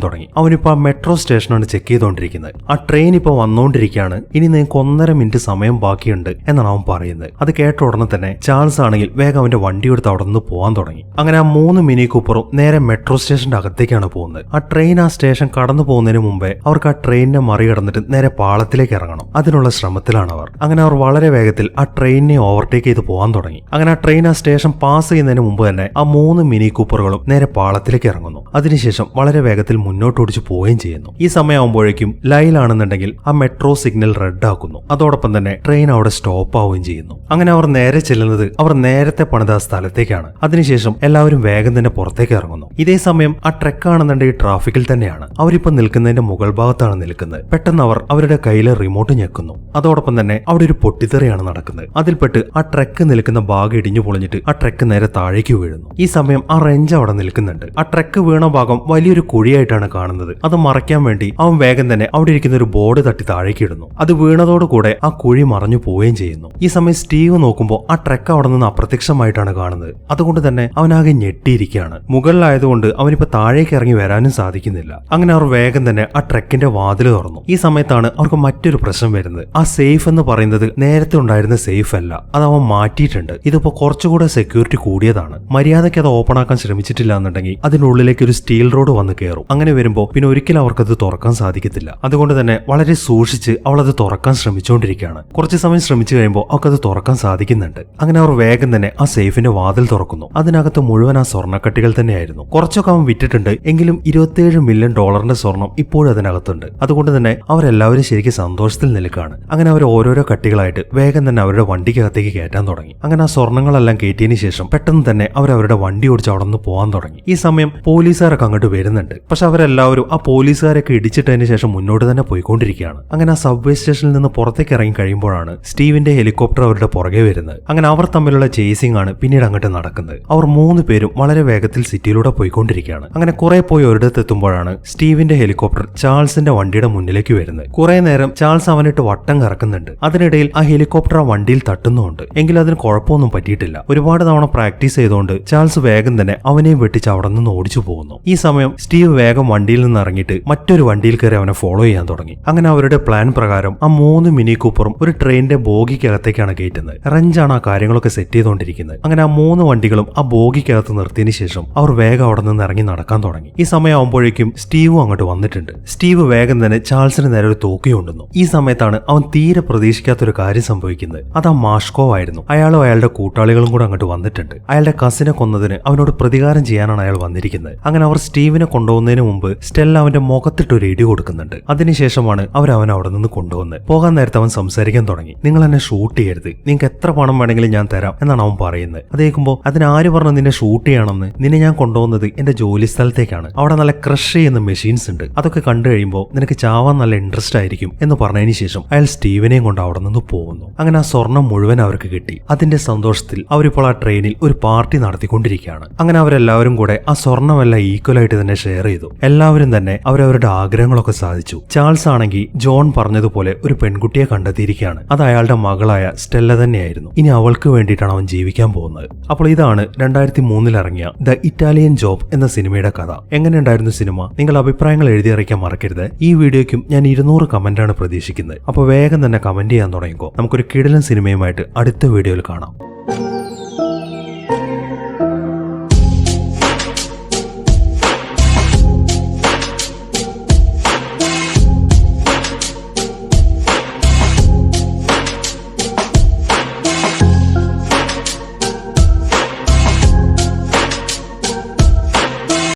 തുടങ്ങി. അവനിപ്പോൾ ആ മെട്രോ സ്റ്റേഷനാണ് ചെക്ക് ചെയ്തുകൊണ്ടിരിക്കുന്നത് ആ ട്രെയിൻ ഇപ്പോൾ വന്നുകൊണ്ടിരിക്കുകയാണ് ഇനി നിങ്ങൾക്ക് ഒന്നര മിനിറ്റ് സമയം ബാക്കിയുണ്ട് എന്നാണ് അവൻ പറയുന്നത്. അത് കേട്ട ഉടനെ തന്നെ ചാൾസ് ആണെങ്കിൽ വേഗം അവന്റെ വണ്ടി എടുത്ത് അവിടെ നിന്ന് പോകാൻ തുടങ്ങി. അങ്ങനെ ആ മൂന്ന് മിനി കൂപ്പറും നേരെ മെട്രോ സ്റ്റേഷന്റെ അകത്തേക്കാണ് പോകുന്നത്. ആ ട്രെയിൻ ആ സ്റ്റേഷൻ കടന്നു പോകുന്നതിന് മുമ്പേ അവർക്ക് ആ ട്രെയിനിനെ മറികടന്നിട്ട് നേരെ പാളത്തിലേക്ക് ഇറങ്ങണം. അതിനുള്ള ശ്രമത്തിലാണ് അവർ. അങ്ങനെ അവർ വളരെ വേഗത്തിൽ ആ ട്രെയിനിനെ ഓവർടേക്ക് ചെയ്ത് പോകാൻ തുടങ്ങി. അങ്ങനെ ആ ട്രെയിൻ ആ സ്റ്റേഷൻ പാസ് ചെയ്യുന്നതിന് മുമ്പ് തന്നെ ആ മൂന്ന് മിനി കൂപ്പറുകളും നേരെ പാളത്തിലേക്ക് ഇറങ്ങുന്നു. അതിനുശേഷം വളരെ വേഗത്തിൽ മുന്നോട്ട് ഓടിച്ചു പോവുകയും ചെയ്യുന്നു. ഈ സമയമാകുമ്പോഴേക്കും ലൈലാണെന്നുണ്ടെങ്കിൽ ആ മെട്രോ സിഗ്നൽ റെഡ് ആക്കുന്നു അതോടൊപ്പം തന്നെ ട്രെയിൻ അവിടെ സ്റ്റോപ്പ് ആവുകയും ചെയ്യുന്നു. അങ്ങനെ അവർ നേരെ ചെല്ലുന്നത് അവർ നേരത്തെ പണിത ആ സ്ഥലത്തേക്കാണ്. അതിനുശേഷം എല്ലാവരും വേഗം തന്നെ പുറത്തേക്ക് ഇറങ്ങുന്നു. ഇതേ സമയം ആ ട്രക്ക് ആണെന്നുണ്ടെങ്കിൽ ട്രാഫിക്കിൽ തന്നെയാണ്. അവരിപ്പോ നിൽക്കുന്നതിന്റെ മുകൾ ഭാഗത്താണ് നിൽക്കുന്നത്. പെട്ടെന്ന് അവർ അവരുടെ കയ്യിലെ റിമോട്ട് ഞെക്കുന്നു. അതോടൊപ്പം തന്നെ അവിടെ ഒരു പൊട്ടിത്തെറിയാണ് നടക്കുന്നത്. അതിൽപ്പെട്ട് ആ ട്രക്ക് നിൽക്കുന്ന ഭാഗം ഇടിഞ്ഞു പൊളിഞ്ഞിട്ട് ആ ട്രക്ക് നേരെ താഴേക്ക് വീഴുന്നു. ഈ സമയം ആ റെഞ്ച് അവിടെ നിൽക്കുന്നുണ്ട്. ആ ട്രക്ക് വീണ ഭാഗം വലിയൊരു കുഴിയായിട്ടാണ് കാണുന്നത്. അത് മറയ്ക്കാൻ വേണ്ടി അവൻ വേഗം തന്നെ അവിടെ ഇരിക്കുന്ന ഒരു ബോർഡ് തട്ടി താഴേക്ക് ഇടുന്നു. അത് വീണതോടുകൂടെ ആ കുഴി മറഞ്ഞു പോവുകയും ചെയ്യുന്നു. ഈ സമയം സ്റ്റീവ് നോക്കുമ്പോൾ ആ ട്രക്ക് അവിടെ നിന്ന് അപ്രത്യക്ഷമായിട്ടാണ് കാണുന്നത്. അതുകൊണ്ട് തന്നെ അവനാകെ ഞെട്ടിയിരിക്കുകയാണ്. മുകളിലായതുകൊണ്ട് അവനിപ്പോ താഴേക്ക് ഇറങ്ങി വരാനും സാധിക്കുന്നില്ല. അങ്ങനെ അവർ വേഗം തന്നെ ആ ട്രക്കിന്റെ വാതിൽ തുറന്നു. ഈ സമയത്താണ് അവർക്ക് മറ്റൊരു പ്രശ്നം വരുന്നത്. ആ സേഫ് എന്ന് പറയുന്നത് നേരത്തെ ഉണ്ടായിരുന്ന സേഫ് അല്ല. അത് അവൻ മാറ്റിയിട്ടുണ്ട്. ഇതിപ്പോ കുറച്ചുകൂടെ സെക്യൂരിറ്റി കൂടിയതാണ്. മര്യാദയ്ക്ക് അത് ഓപ്പൺ ആക്കാൻ ശ്രമിച്ചിട്ടില്ല എന്നുണ്ടെങ്കിൽ അതിനുള്ളിലേക്ക് ഒരു സ്റ്റീൽ റോഡ് വന്ന് കയറും അങ്ങനെ വരുമ്പോൾ പിന്നെ ഒരിക്കലും അവർക്കത് തുറക്കാൻ സാധിക്കത്തില്ല. അതുകൊണ്ട് തന്നെ വളരെ സൂക്ഷിച്ച് അവൾ അത് തുറക്കാൻ ശ്രമിച്ചുകൊണ്ടിരിക്കുകയാണ്. കുറച്ച് സമയം ശ്രമിച്ചു കഴിയുമ്പോൾ അവർക്കത് തുറക്കാൻ സാധിക്കുന്നുണ്ട്. അങ്ങനെ അവർ വേഗം തന്നെ ആ സേഫിന്റെ വാതിൽ തുറക്കുന്നു. അതിനകത്ത് മുഴുവൻ ആ സ്വർണക്കട്ടികൾ തന്നെയായിരുന്നു. കുറച്ചൊക്കെ അവൻ വിറ്റിട്ടുണ്ട്. എങ്കിലും ഇരുപത്തിയേഴ് മില്യൺ ഡോളറിന്റെ സ്വർണം ഇപ്പോഴും അതിനകത്തുണ്ട്. അതുകൊണ്ട് തന്നെ അവരെല്ലാവരും ശരിക്കും സന്തോഷത്തിൽ നിൽക്കുകയാണ്. അങ്ങനെ അവർ ഓരോരോ കട്ടികളായിട്ട് വേഗം തന്നെ അവരുടെ വണ്ടിക്കകത്തേക്ക് കയറ്റാൻ തുടങ്ങി. അങ്ങനെ ആ സ്വർണങ്ങളെല്ലാം കയറ്റിയതിനു ശേഷം പെട്ടെന്ന് തന്നെ അവർ അവരുടെ വണ്ടി ഓടിച്ച് അവിടെ നിന്ന് പോകാൻ തുടങ്ങി. ഈ സമയം പോലീസുകാരൊക്കെ അങ്ങോട്ട് വരുന്നുണ്ട്. പക്ഷെ അവരെല്ലാവരും ആ പോലീസുകാരൊക്കെ ഇടിച്ചിട്ടതിന് ശേഷം മുന്നോട്ട് തന്നെ പോയിക്കൊണ്ടിരിക്കുകയാണ്. അങ്ങനെ ആ സബ്വേ സ്റ്റേഷനിൽ നിന്ന് പുറത്തേക്ക് ഇറങ്ങി കഴിയുമ്പോഴാണ് സ്റ്റീവിന്റെ ഹെലികോപ്റ്റർ അവരുടെ പുറകെ വരുന്നത്. അങ്ങനെ അവർ തമ്മിലുള്ള ചേസിംഗ് ആണ് പിന്നീട് അങ്ങോട്ട് നടക്കുന്നത്. അവർ മൂന്ന് പേരും വളരെ വേഗത്തിൽ സിറ്റിയിലൂടെ പോയിക്കൊണ്ടിരിക്കുകയാണ്. അങ്ങനെ കുറെ പോയി ഒരിടത്ത് എത്തുമ്പോഴാണ് സ്റ്റീവിന്റെ ഹെലികോപ്റ്റർ ചാൾസിന്റെ വണ്ടിയുടെ മുന്നിലേക്ക് വരുന്നത്. കുറെ നേരം ചാൾസ് അവനിട്ട് വട്ടം കറക്കുന്നുണ്ട്. അതിനിടയിൽ ആ ഹെലികോപ്റ്റർ ആ വണ്ടിയിൽ തട്ടുന്നുണ്ട് എങ്കിലും അതിന് കുഴപ്പമൊന്നും പറ്റിയിട്ടില്ല. ഒരുപാട് തവണ പ്രാക്ടീസ് ചെയ്തുകൊണ്ട് ചാൾസ് വേഗം തന്നെ അവനെയും വെട്ടിച്ച് അവിടെ നിന്ന് ഓടിച്ചു പോകുന്നു. ഈ സമയം സ്റ്റീവ് വേഗം വണ്ടിയിൽ നിന്ന് ഇറങ്ങിയിട്ട് മറ്റൊരു വണ്ടിയിൽ കയറി അവനെ ഫോളോ ചെയ്യാൻ തുടങ്ങി. അങ്ങനെ അവരുടെ പ്ലാൻ പ്രകാരം ആ മൂന്ന് മിനി കൂപ്പറും ഒരു ട്രെയിനിന്റെ ബോഗിക്കകത്തേക്കാണ് കയറ്റുന്നത്. റഞ്ചാണ് ആ കാര്യങ്ങളൊക്കെ സെറ്റ് ചെയ്തുകൊണ്ടിരിക്കുന്നത്. അങ്ങനെ ആ മൂന്ന് വണ്ടികളും ആ ബോഗിക്കകത്ത് നിർത്തിയതിനു ശേഷം അവർ വേഗം അവിടെ നിന്ന് ഇറങ്ങി നടക്കാൻ തുടങ്ങി. ഈ സമയമാകുമ്പോഴേക്കും സ്റ്റീവും അങ്ങോട്ട് വന്നിട്ടുണ്ട്. സ്റ്റീവ് വേഗം തന്നെ ചാൾസിന് നേരെ ഒരു തോക്കി കൊണ്ടുവന്നു. ഈ സമയത്താണ് അവൻ തീരെ പ്രതീക്ഷിക്കാത്ത ഒരു കാര്യം സംഭവിക്കുന്നത്. അത് ആ മാഷ്കോ ആയിരുന്നു. അയാളും അയാളുടെ കൂട്ടാളികളും കൂടെ അങ്ങോട്ട് വന്നിട്ടുണ്ട്. അയാളുടെ കസിനെ കൊന്നതിന് അവനോട് പ്രതികാരം ചെയ്യാനാണ് അയാൾ വന്നിരിക്കുന്നത്. അങ്ങനെ അവർ സ്റ്റീവിനെ കൊണ്ടുപോകുന്നതിന് മുമ്പ് സ്റ്റെല്ല അവന്റെ മുഖത്തിട്ട് ഒരു ഇടി കൊടുക്കുന്നുണ്ട്. അതിനുശേഷമാണ് അവർ അവൻ അവിടെ നിന്ന് കൊണ്ടുവന്ന് പോകാൻ നേരത്തെ അവൻ സംസാരിക്കാൻ തുടങ്ങി. നിങ്ങൾ എന്നെ ഷൂട്ട് ചെയ്യരുത്. നിങ്ങൾക്ക് എത്ര പണം വേണമെങ്കിലും ഞാൻ തരാം എന്നാണ് അവൻ പറയുന്നത്. അത് കേൾക്കുമ്പോൾ അതിനാര് പറഞ്ഞു നിന്നെ ഷൂട്ട് ചെയ്യണമെന്ന്? നിന്നെ ഞാൻ കൊണ്ടുപോകുന്നത് എന്റെ ജോലി സ്ഥലത്തേക്കാണ്. അവിടെ നല്ല ക്രഷ് ചെയ്യുന്ന മെഷീൻസ് ഉണ്ട്. അതൊക്കെ കണ്ടു കഴിയുമ്പോൾ നിനക്ക് ചാവാൻ നല്ല ഇൻട്രസ്റ്റ് ആയിരിക്കും എന്ന് പറഞ്ഞതിന് ശേഷം അയാൾ സ്റ്റീവനെയും കൊണ്ട് അവിടെ നിന്ന് പോകുന്നു. അങ്ങനെ ആ സ്വർണം മുഴുവൻ അവർക്ക് കിട്ടി. അതിന്റെ സന്തോഷത്തിൽ അവരിപ്പോൾ ആ ട്രെയിനിൽ ഒരു പാർട്ടി നടത്തിക്കൊണ്ടിരിക്കുകയാണ്. അങ്ങനെ അവരെല്ലാവരും കൂടെ ആ സ്വർണമെല്ലാം ഈക്വലായിട്ട് തന്നെ ഷെയർ ചെയ്തു. എല്ലാവരും തന്നെ അവരവരുടെ ആഗ്രഹങ്ങളൊക്കെ സാധിച്ചു. ചാൾസ് ആണെങ്കിൽ ജോൺ പറഞ്ഞതുപോലെ ഒരു പെൺകുട്ടിയെ കണ്ടെത്തിയിരിക്കുകയാണ്. അത് അയാളുടെ മകളായ സ്റ്റെല്ല തന്നെയായിരുന്നു. ഇനി അവൾക്ക് വേണ്ടിയിട്ടാണ് അവൻ ജീവിക്കാൻ പോകുന്നത്. അപ്പോൾ ഇതാണ് രണ്ടായിരത്തി മൂന്നിൽ ഇറങ്ങിയ ദ ഇറ്റാലിയൻ ജോബ് എന്ന സിനിമയുടെ കഥ. എങ്ങനെയുണ്ടായിരുന്നു സിനിമ? നിങ്ങൾ അഭിപ്രായങ്ങൾ എഴുതി അറിയിക്കാൻ മറക്കരുത്. ഈ വീഡിയോയ്ക്കും ഞാൻ ഇരുന്നൂറ് കമന്റാണ് പ്രതീക്ഷിക്കുന്നത്. അപ്പോൾ വേഗം തന്നെ കമന്റ് ചെയ്യാൻ തുടങ്ങിക്കോ. നമുക്കൊരു കിടലൻ സിനിമയുമായിട്ട് അടുത്ത വീഡിയോയിൽ കാണാം.